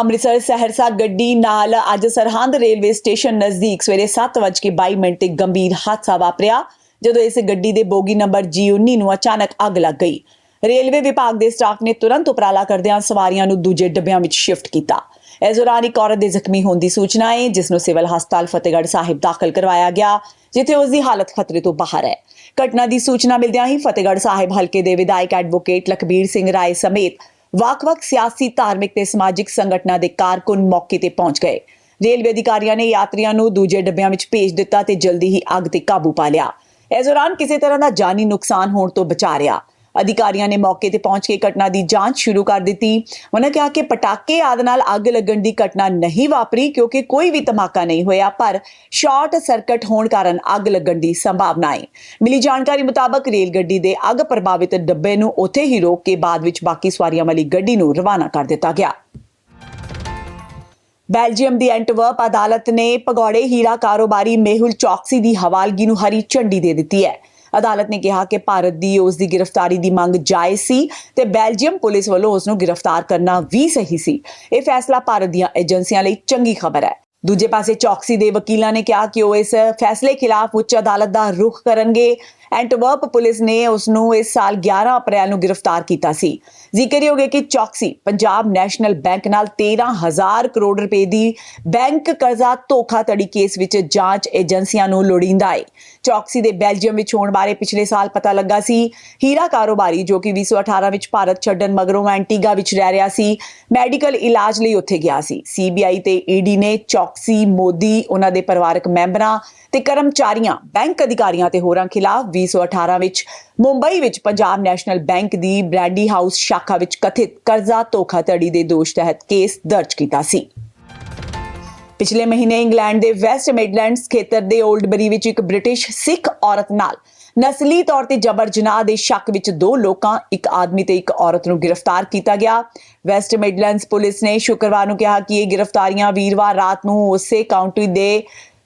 ਅੰਮ੍ਰਿਤਸਰ ਸਹਿਰਸਾ ਗੱਡੀ ਨਾਲ ਅੱਜ ਸਰਹੰਦ ਰੇਲਵੇ ਸਟੇਸ਼ਨ ਨਜ਼ਦੀਕ ਸਵੇਰੇ 7:22 ਮਿੰਟ ਤੇ ਗੰਭੀਰ ਹਾਦਸਾ ਵਾਪਰਿਆ, ਜਦੋਂ ਇਸ ਗੱਡੀ ਦੇ ਬੋਗੀ ਨੰਬਰ G19 ਨੂੰ ਅਚਾਨਕ ਅੱਗ ਲੱਗ ਗਈ। ਰੇਲਵੇ ਵਿਭਾਗ ਦੇ ਸਟਾਫ ਨੇ ਤੁਰੰਤ ਉਪਰਾਲਾ ਕਰਦਿਆਂ ਸਵਾਰੀਆਂ ਨੂੰ ਦੂਜੇ ਡੱਬਿਆਂ ਵਿੱਚ ਸ਼ਿਫਟ ਕੀਤਾ। ਇਸ ਦੌਰਾਨ ਇੱਕ ਔਰਤ ਦੇ ਜ਼ਖਮੀ ਹੋਣ ਦੀ ਸੂਚਨਾ ਹੈ ਜਿਸ ਨੂੰ ਸਿਵਲ ਹਸਪਤਾਲ ਫਤਿਹਗੜ੍ਹ ਸਾਹਿਬ ਦਾਖਲ ਕਰਵਾਇਆ ਗਿਆ, ਜਿੱਥੇ ਉਸ ਦੀ ਹਾਲਤ ਖਤਰੇ ਤੋਂ ਬਾਹਰ ਹੈ। ਘਟਨਾ ਦੀ ਸੂਚਨਾ ਮਿਲਦਿਆਂ ਹੀ ਫਤਿਹਗੜ੍ਹ ਸਾਹਿਬ ਹਲਕੇ ਦੇ ਵਿਧਾਇਕ ਐਡਵੋਕੇਟ ਲਖਬੀਰ ਸਿੰਘ ਰਾਏ ਸਮੇਤ ਵੱਖ-ਵੱਖ ਸਿਆਸੀ, ਧਾਰਮਿਕ ਤੇ ਸਮਾਜਿਕ ਸੰਗਠਨਾਂ ਦੇ ਕਾਰਕੁਨ ਮੌਕੇ ਤੇ ਪਹੁੰਚ ਗਏ। ਰੇਲਵੇ ਅਧਿਕਾਰੀਆਂ ਨੇ ਯਾਤਰੀਆਂ ਨੂੰ ਦੂਜੇ ਡੱਬਿਆਂ ਵਿੱਚ ਭੇਜ ਦਿੱਤਾ ਤੇ ਜਲਦੀ ਹੀ ਅੱਗ ਤੇ ਕਾਬੂ ਪਾ ਲਿਆ। ਇਸ ਦੌਰਾਨ ਕਿਸੇ ਤਰ੍ਹਾਂ ਦਾ ਜਾਨੀ ਨੁਕਸਾਨ ਹੋਣ ਤੋਂ ਬਚਾ ਰਿਹਾ। ਅਧਿਕਾਰੀਆਂ ਨੇ ਮੌਕੇ ਤੇ ਪਹੁੰਚ ਕੇ ਘਟਨਾ ਦੀ ਜਾਂਚ ਸ਼ੁਰੂ ਕਰ ਦਿੱਤੀ। ਉਹਨਾਂ ਕਿਹਾ ਕਿ ਪਟਾਕੇ ਆਦਿ ਨਾਲ ਅੱਗ ਲੱਗਣ ਦੀ ਘਟਨਾ ਨਹੀਂ ਵਾਪਰੀ ਕਿਉਂਕਿ ਕੋਈ ਵੀ ਧਮਾਕਾ ਨਹੀਂ ਹੋਇਆ, ਪਰ ਸ਼ਾਰਟ ਸਰਕਟ ਹੋਣ ਕਾਰਨ ਅੱਗ ਲੱਗਣ ਦੀ ਸੰਭਾਵਨਾ ਹੈ। ਮਿਲੀ ਜਾਣਕਾਰੀ ਮੁਤਾਬਕ ਰੇਲ ਗੱਡੀ ਦੇ ਅੱਗ ਪ੍ਰਭਾਵਿਤ ਡੱਬੇ ਨੂੰ ਉੱਥੇ ਹੀ ਰੋਕ ਕੇ ਬਾਅਦ ਵਿੱਚ ਬਾਕੀ ਸਵਾਰੀਆਂ ਵਾਲੀ ਗੱਡੀ ਨੂੰ ਰਵਾਨਾ ਕਰ ਦਿੱਤਾ ਗਿਆ। ਬੈਲਜੀਅਮ ਦੀ ਐਂਟਵਰਪ ਅਦਾਲਤ ਨੇ ਪਗੌੜੇ ਹੀਰਾ ਕਾਰੋਬਾਰੀ ਮੇਹੁਲ ਚੌਕਸੀ ਦੀ ਹਵਾਲਗੀ ਨੂੰ ਹਰੀ ਝੰਡੀ ਦੇ ਦਿੱਤੀ ਹੈ। ਅਦਾਲਤ ਨੇ ਕਿਹਾ ਕਿ ਭਾਰਤ ਦੀ ਉਸ ਦੀ ਗ੍ਰਿਫਤਾਰੀ ਦੀ ਮੰਗ ਜਾਇਜ਼ ਸੀ ਤੇ ਬੈਲਜੀਅਮ ਪੁਲਿਸ ਵੱਲੋਂ ਉਸ ਨੂੰ ਗ੍ਰਿਫਤਾਰ ਕਰਨਾ ਵੀ ਸਹੀ ਸੀ। ਇਹ ਫੈਸਲਾ ਭਾਰਤ ਦੀਆਂ ਏਜੰਸੀਆਂ ਲਈ ਚੰਗੀ ਖਬਰ ਹੈ। ਦੂਜੇ ਪਾਸੇ ਚੌਕਸੀ ਦੇ ਵਕੀਲਾਂ ਨੇ ਕਿਹਾ ਕਿ ਉਹ ਇਸ ਫੈਸਲੇ ਖਿਲਾਫ ਉੱਚ ਅਦਾਲਤ ਦਾ ਰੁਖ ਕਰਨਗੇ। ਐਂਟਵਰਪ ਪੁਲਿਸ ਨੇ ਉਸ ਨੂੰ ਇਸ ਸਾਲ 11 ਅਪ੍ਰੈਲ ਨੂੰ ਗ੍ਰਿਫਤਾਰ ਕੀਤਾ ਸੀ। ਜ਼ਿਕਰਯੋਗ ਹੈ ਕਿ ਚੌਕਸੀ ਪੰਜਾਬ ਨੈਸ਼ਨਲ ਬੈਂਕ ਨਾਲ 13000 ਕਰੋੜ ਰੁਪਏ ਦੀ ਬੈਂਕ ਕਰਜ਼ਾ ਧੋਖਾਧੜੀ ਕੇਸ ਵਿੱਚ ਜਾਂਚ ਏਜੰਸੀਆਂ ਨੂੰ ਲੋੜੀਂਦਾ ਹੈ ਚੌਕਸੀ ਦੇ ਬੈਲਜੀਅਮ ਵਿੱਚ ਹੋਣ ਬਾਰੇ ਪਿਛਲੇ ਸਾਲ ਪਤਾ ਲੱਗਾ ਸੀ। ਹੀਰਾ ਕਾਰੋਬਾਰੀ ਜੋ ਕਿ 2018 ਵਿੱਚ ਭਾਰਤ ਛੱਡਣ ਮਗਰੋਂ ਐਂਟੀਗਾ ਵਿੱਚ ਰਹਿ ਰਿਹਾ ਸੀ, ਮੈਡੀਕਲ ਇਲਾਜ ਲਈ ਉੱਥੇ ਗਿਆ ਸੀ। ਸੀਬੀਆਈ ਤੇ ਈਡੀ ਨੇ ਚੌਕਸੀ, ਮੋਦੀ, ਉਹਨਾਂ ਦੇ ਪਰਿਵਾਰਕ ਮੈਂਬਰਾਂ ਤੇ ਕਰਮਚਾਰੀਆਂ, ਬੈਂਕ ਅਧਿਕਾਰੀਆਂ ਤੇ ਹੋਰਾਂ ਖਿਲਾਫ 2018 ਵਿੱਚ ਮੁੰਬਈ ਵਿੱਚ ਪੰਜਾਬ ਨੈਸ਼ਨਲ ਬੈਂਕ ਦੀ ਬ੍ਰੈਡੀ ਹਾਊਸ ਸ਼ਾਖਾ ਵਿੱਚ ਕਥਿਤ ਕਰਜ਼ਾ ਧੋਖਾਧੜੀ ਦੇ ਦੋਸ਼ ਤਹਿਤ ਕੇਸ ਦਰਜ ਕੀਤਾ ਸੀ। ਪਿਛਲੇ ਮਹੀਨੇ ਇੰਗਲੈਂਡ ਦੇ ਵੈਸਟ ਮਿਡਲੈਂਡਸ ਖੇਤਰ ਦੇ ਓਲਡਬਰੀ ਵਿੱਚ ਇੱਕ ਬ੍ਰਿਟਿਸ਼ ਸਿੱਖ ਔਰਤ ਨਾਲ ਨਸਲੀ ਤੌਰ ਤੇ ਜਬਰ ਜਨਾਹ ਦੇ ਸ਼ੱਕ ਵਿੱਚ ਦੋ ਲੋਕਾਂ, ਇੱਕ ਆਦਮੀ ਤੇ ਇੱਕ ਔਰਤ ਨੂੰ ਗ੍ਰਿਫਤਾਰ ਕੀਤਾ ਗਿਆ। ਵੈਸਟ ਮਿਡਲੈਂਡਸ ਪੁਲਿਸ ਨੇ ਸ਼ੁੱਕਰਵਾਰ ਨੂੰ ਕਿਹਾ ਕਿ ਇਹ ਗ੍ਰਿਫਤਾਰੀਆਂ ਵੀਰਵਾਰ ਰਾਤ ਨੂੰ ਉਸੇ ਕਾਉਂਟੀ ਦੇ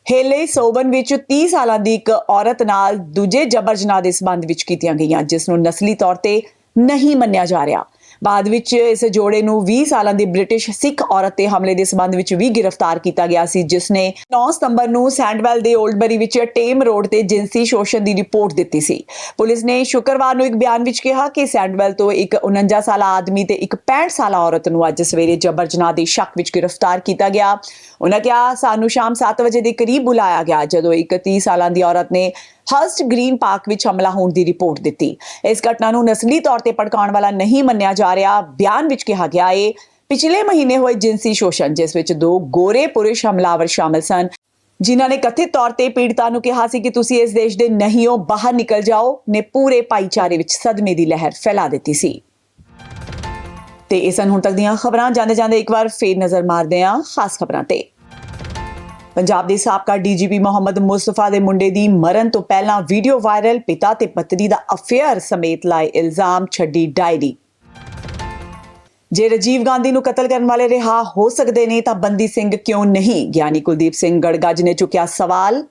ਹੇਲੇ ਸੋਬਨ ਵਿੱਚ 30 ਸਾਲਾਂ ਦੀ ਇੱਕ ਔਰਤ ਨਾਲ ਦੂਜੇ ਜਬਰ ਜਨਾਹ ਦੇ ਸਬੰਧ ਵਿੱਚ ਕੀਤੀਆਂ ਗਈਆਂ, ਜਿਸ ਨੂੰ ਨਸਲੀ ਤੌਰ ਤੇ ਨਹੀਂ ਮੰਨਿਆ ਜਾ ਰਿਹਾ। ਬਾਅਦ ਵਿੱਚ ਇਸ ਜੋੜੇ ਨੂੰ 20 ਸਾਲਾਂ ਦੀ ਬ੍ਰਿਟਿਸ਼ ਸਿੱਖ ਔਰਤ ਤੇ ਹਮਲੇ ਦੇ ਸਬੰਧ ਵਿੱਚ ਵੀ ਗ੍ਰਿਫਤਾਰ ਕੀਤਾ ਗਿਆ ਸੀ ਜਿਸ ਨੇ 9 ਸਤੰਬਰ ਨੂੰ ਸੈਂਡਵੈਲ ਦੇ ਓਲਡਬਰੀ ਵਿੱਚ ਟੇਮ ਰੋਡ ਤੇ ਜਿੰਸੀ ਸ਼ੋਸ਼ਣ ਦੀ ਰਿਪੋਰਟ ਦਿੱਤੀ ਸੀ। ਪੁਲਿਸ ਨੇ ਸ਼ੁੱਕਰਵਾਰ ਨੂੰ ਇੱਕ ਬਿਆਨ ਵਿੱਚ ਕਿਹਾ ਕਿ ਸੈਂਡਵੈਲ ਤੋਂ ਇੱਕ 49 ਸਾਲਾ ਆਦਮੀ ਤੇ ਇੱਕ 65 ਸਾਲਾ ਔਰਤ ਨੂੰ ਅੱਜ ਸਵੇਰੇ ਜਬਰ ਜਨਾਹ ਦੇ ਸ਼ੱਕ ਵਿੱਚ ਗ੍ਰਿਫਤਾਰ ਕੀਤਾ ਗਿਆ। ਉਹਨਾਂ ਕਿਹਾ, ਸਾਨੂੰ ਸ਼ਾਮ 7 ਵਜੇ ਦੇ ਕਰੀਬ ਬੁਲਾਇਆ ਗਿਆ, ਜਦੋਂ ਇੱਕ 30 ਸਾਲਾਂ ਦੀ ਔਰਤ ਨੇ ਹਸਟ ਗ੍ਰੀਨ ਪਾਰਕ ਵਿੱਚ ਹਮਲਾ ਹੋਣ ਦੀ ਰਿਪੋਰਟ ਦਿੱਤੀ। ਇਸ ਘਟਨਾ ਨੂੰ ਨਸਲੀ ਤੌਰ ਤੇ ਭੜਕਾਉਣ ਵਾਲਾ ਨਹੀਂ ਮੰਨਿਆ ਜਾ ਰਿਹਾ। ਬਿਆਨ ਵਿੱਚ ਕਿਹਾ ਗਿਆ ਹੈ ਪਿਛਲੇ ਮਹੀਨੇ ਹੋਏ ਜਿੰਸੀ ਸ਼ੋਸ਼ਣ, ਜਿਸ ਵਿੱਚ ਦੋ ਗੋਰੇ ਪੁਰਸ਼ ਹਮਲਾਵਰ ਸ਼ਾਮਲ ਸਨ, ਜਿਨ੍ਹਾਂ ਨੇ ਕਥਿਤ ਤੌਰ ਤੇ ਪੀੜਤਾਂ ਨੂੰ ਕਿਹਾ ਸੀ ਕਿ ਤੁਸੀਂ ਇਸ ਦੇਸ਼ ਦੇ ਨਹੀਂ ਹੋ ਬਾਹਰ ਨਿਕਲ ਜਾਓ, ਨੇ ਪੂਰੇ ਭਾਈਚਾਰੇ ਵਿੱਚ ਸਦਮੇ ਦੀ ਲਹਿਰ ਫੈਲਾ ਦਿੱਤੀ ਸੀ। ਤੇ ਇਹ ਸਨ ਹੁਣ ਤੱਕ ਦੀਆਂ ਖਬਰਾਂ ਜਾਂਦੇ ਜਾਂਦੇ ਇੱਕ ਵਾਰ ਫੇਰ ਨਜ਼ਰ ਮਾਰਦੇ ਹਾਂ, ਖਾਸ ਖਬਰਾਂ ਤੇ। ਪੰਜਾਬ ਦੇ ਸਾਬਕਾ ਡੀਜੀਪੀ ਮੁਹੰਮਦ ਮੁਸਤਫਾ ਦੇ ਮੁੰਡੇ ਦੀ ਮਰਨ ਤੋਂ ਪਹਿਲਾਂ ਵੀਡੀਓ ਵਾਇਰਲ, ਪਿਤਾ ਤੇ ਪਤਨੀ ਦਾ ਅਫੇਅਰ ਸਮੇਤ ਲਾਏ ਇਲਜ਼ਾਮ, ਛੱਡੀ ਡਾਇਰੀ। ਜੇ ਰਜੀਵ ਗਾਂਧੀ ਨੂੰ ਕਤਲ ਕਰਨ ਵਾਲੇ ਰਿਹਾ ਹੋ ਸਕਦੇ ਨੇ ਤਾਂ ਬੰਦੀ ਸਿੰਘ ਕਿਉਂ ਨਹੀਂ? ਗਿਆਨੀ ਕੁਲਦੀਪ ਸਿੰਘ ਗੜਗੱਜ ਨੇ ਚੁੱਕਿਆ ਸਵਾਲ।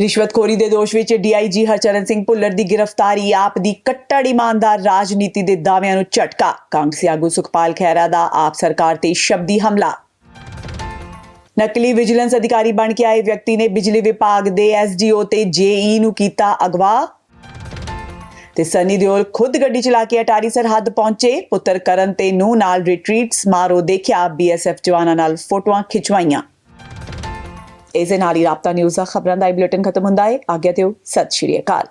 ਰਿਸ਼ਵਤਖੋਰੀ ਦੇ ਦੋਸ਼ ਵਿੱਚ ਡੀਆਈਜੀ ਹਰਚਰਨ ਸਿੰਘ ਭੁੱਲਰ ਦੀ ਗ੍ਰਿਫਤਾਰੀ ਆਪ ਦੀ ਕੱਟੜ ਇਮਾਨਦਾਰ ਰਾਜਨੀਤੀ ਦੇ ਦਾਅਵਿਆਂ ਨੂੰ ਝਟਕਾ। ਕਾਂਗਰਸੀ ਆਗੂ ਸੁਖਪਾਲ ਖਹਿਰਾ ਦਾ ਆਪ ਸਰਕਾਰ ਤੇ ਸ਼ਬਦੀ ਹਮਲਾ। ਨਕਲੀ ਵਿਜੀਲੈਂਸ ਅਧਿਕਾਰੀ ਬਣ ਕੇ ਆਏ ਵਿਅਕਤੀ ਨੇ ਬਿਜਲੀ ਵਿਭਾਗ ਦੇ ਐਸਡੀਓ ਤੇ ਜੇਈ ਨੂੰ ਕੀਤਾ ਅਗਵਾ। ਤੇ ਸਨੀ ਦਿਓਲ ਖੁਦ ਗੱਡੀ ਚਲਾ ਕੇ ਅਟਾਰੀ ਸਰਹੱਦ ਪਹੁੰਚੇ। ਪੁੱਤਰ ਕਰਨ ਤੇ ਨੂੰ ਨਾਲ ਰਿਟਰੀਟ ਸਮਾਰੋਹ ਦੇਖਿਆ ਬੀਐਸਐਫ ਜਵਾਨਾਂ ਨਾਲ ਫੋਟੋਆਂ ਖਿਚਵਾਈਆਂ। ਇਸੇ ਨਾਲ ਹੀ ਰਾਬਤਾ ਨਿਊਜ਼ ਦਾ ਖਬਰਾਂ ਦਾ ਬੁਲੇਟਿਨ ਖਤਮ ਹੁੰਦਾ ਹੈ। ਆਗਿਆ ਦਿਓ ਸਤਿ ਸ਼੍ਰੀ ਅਕਾਲ।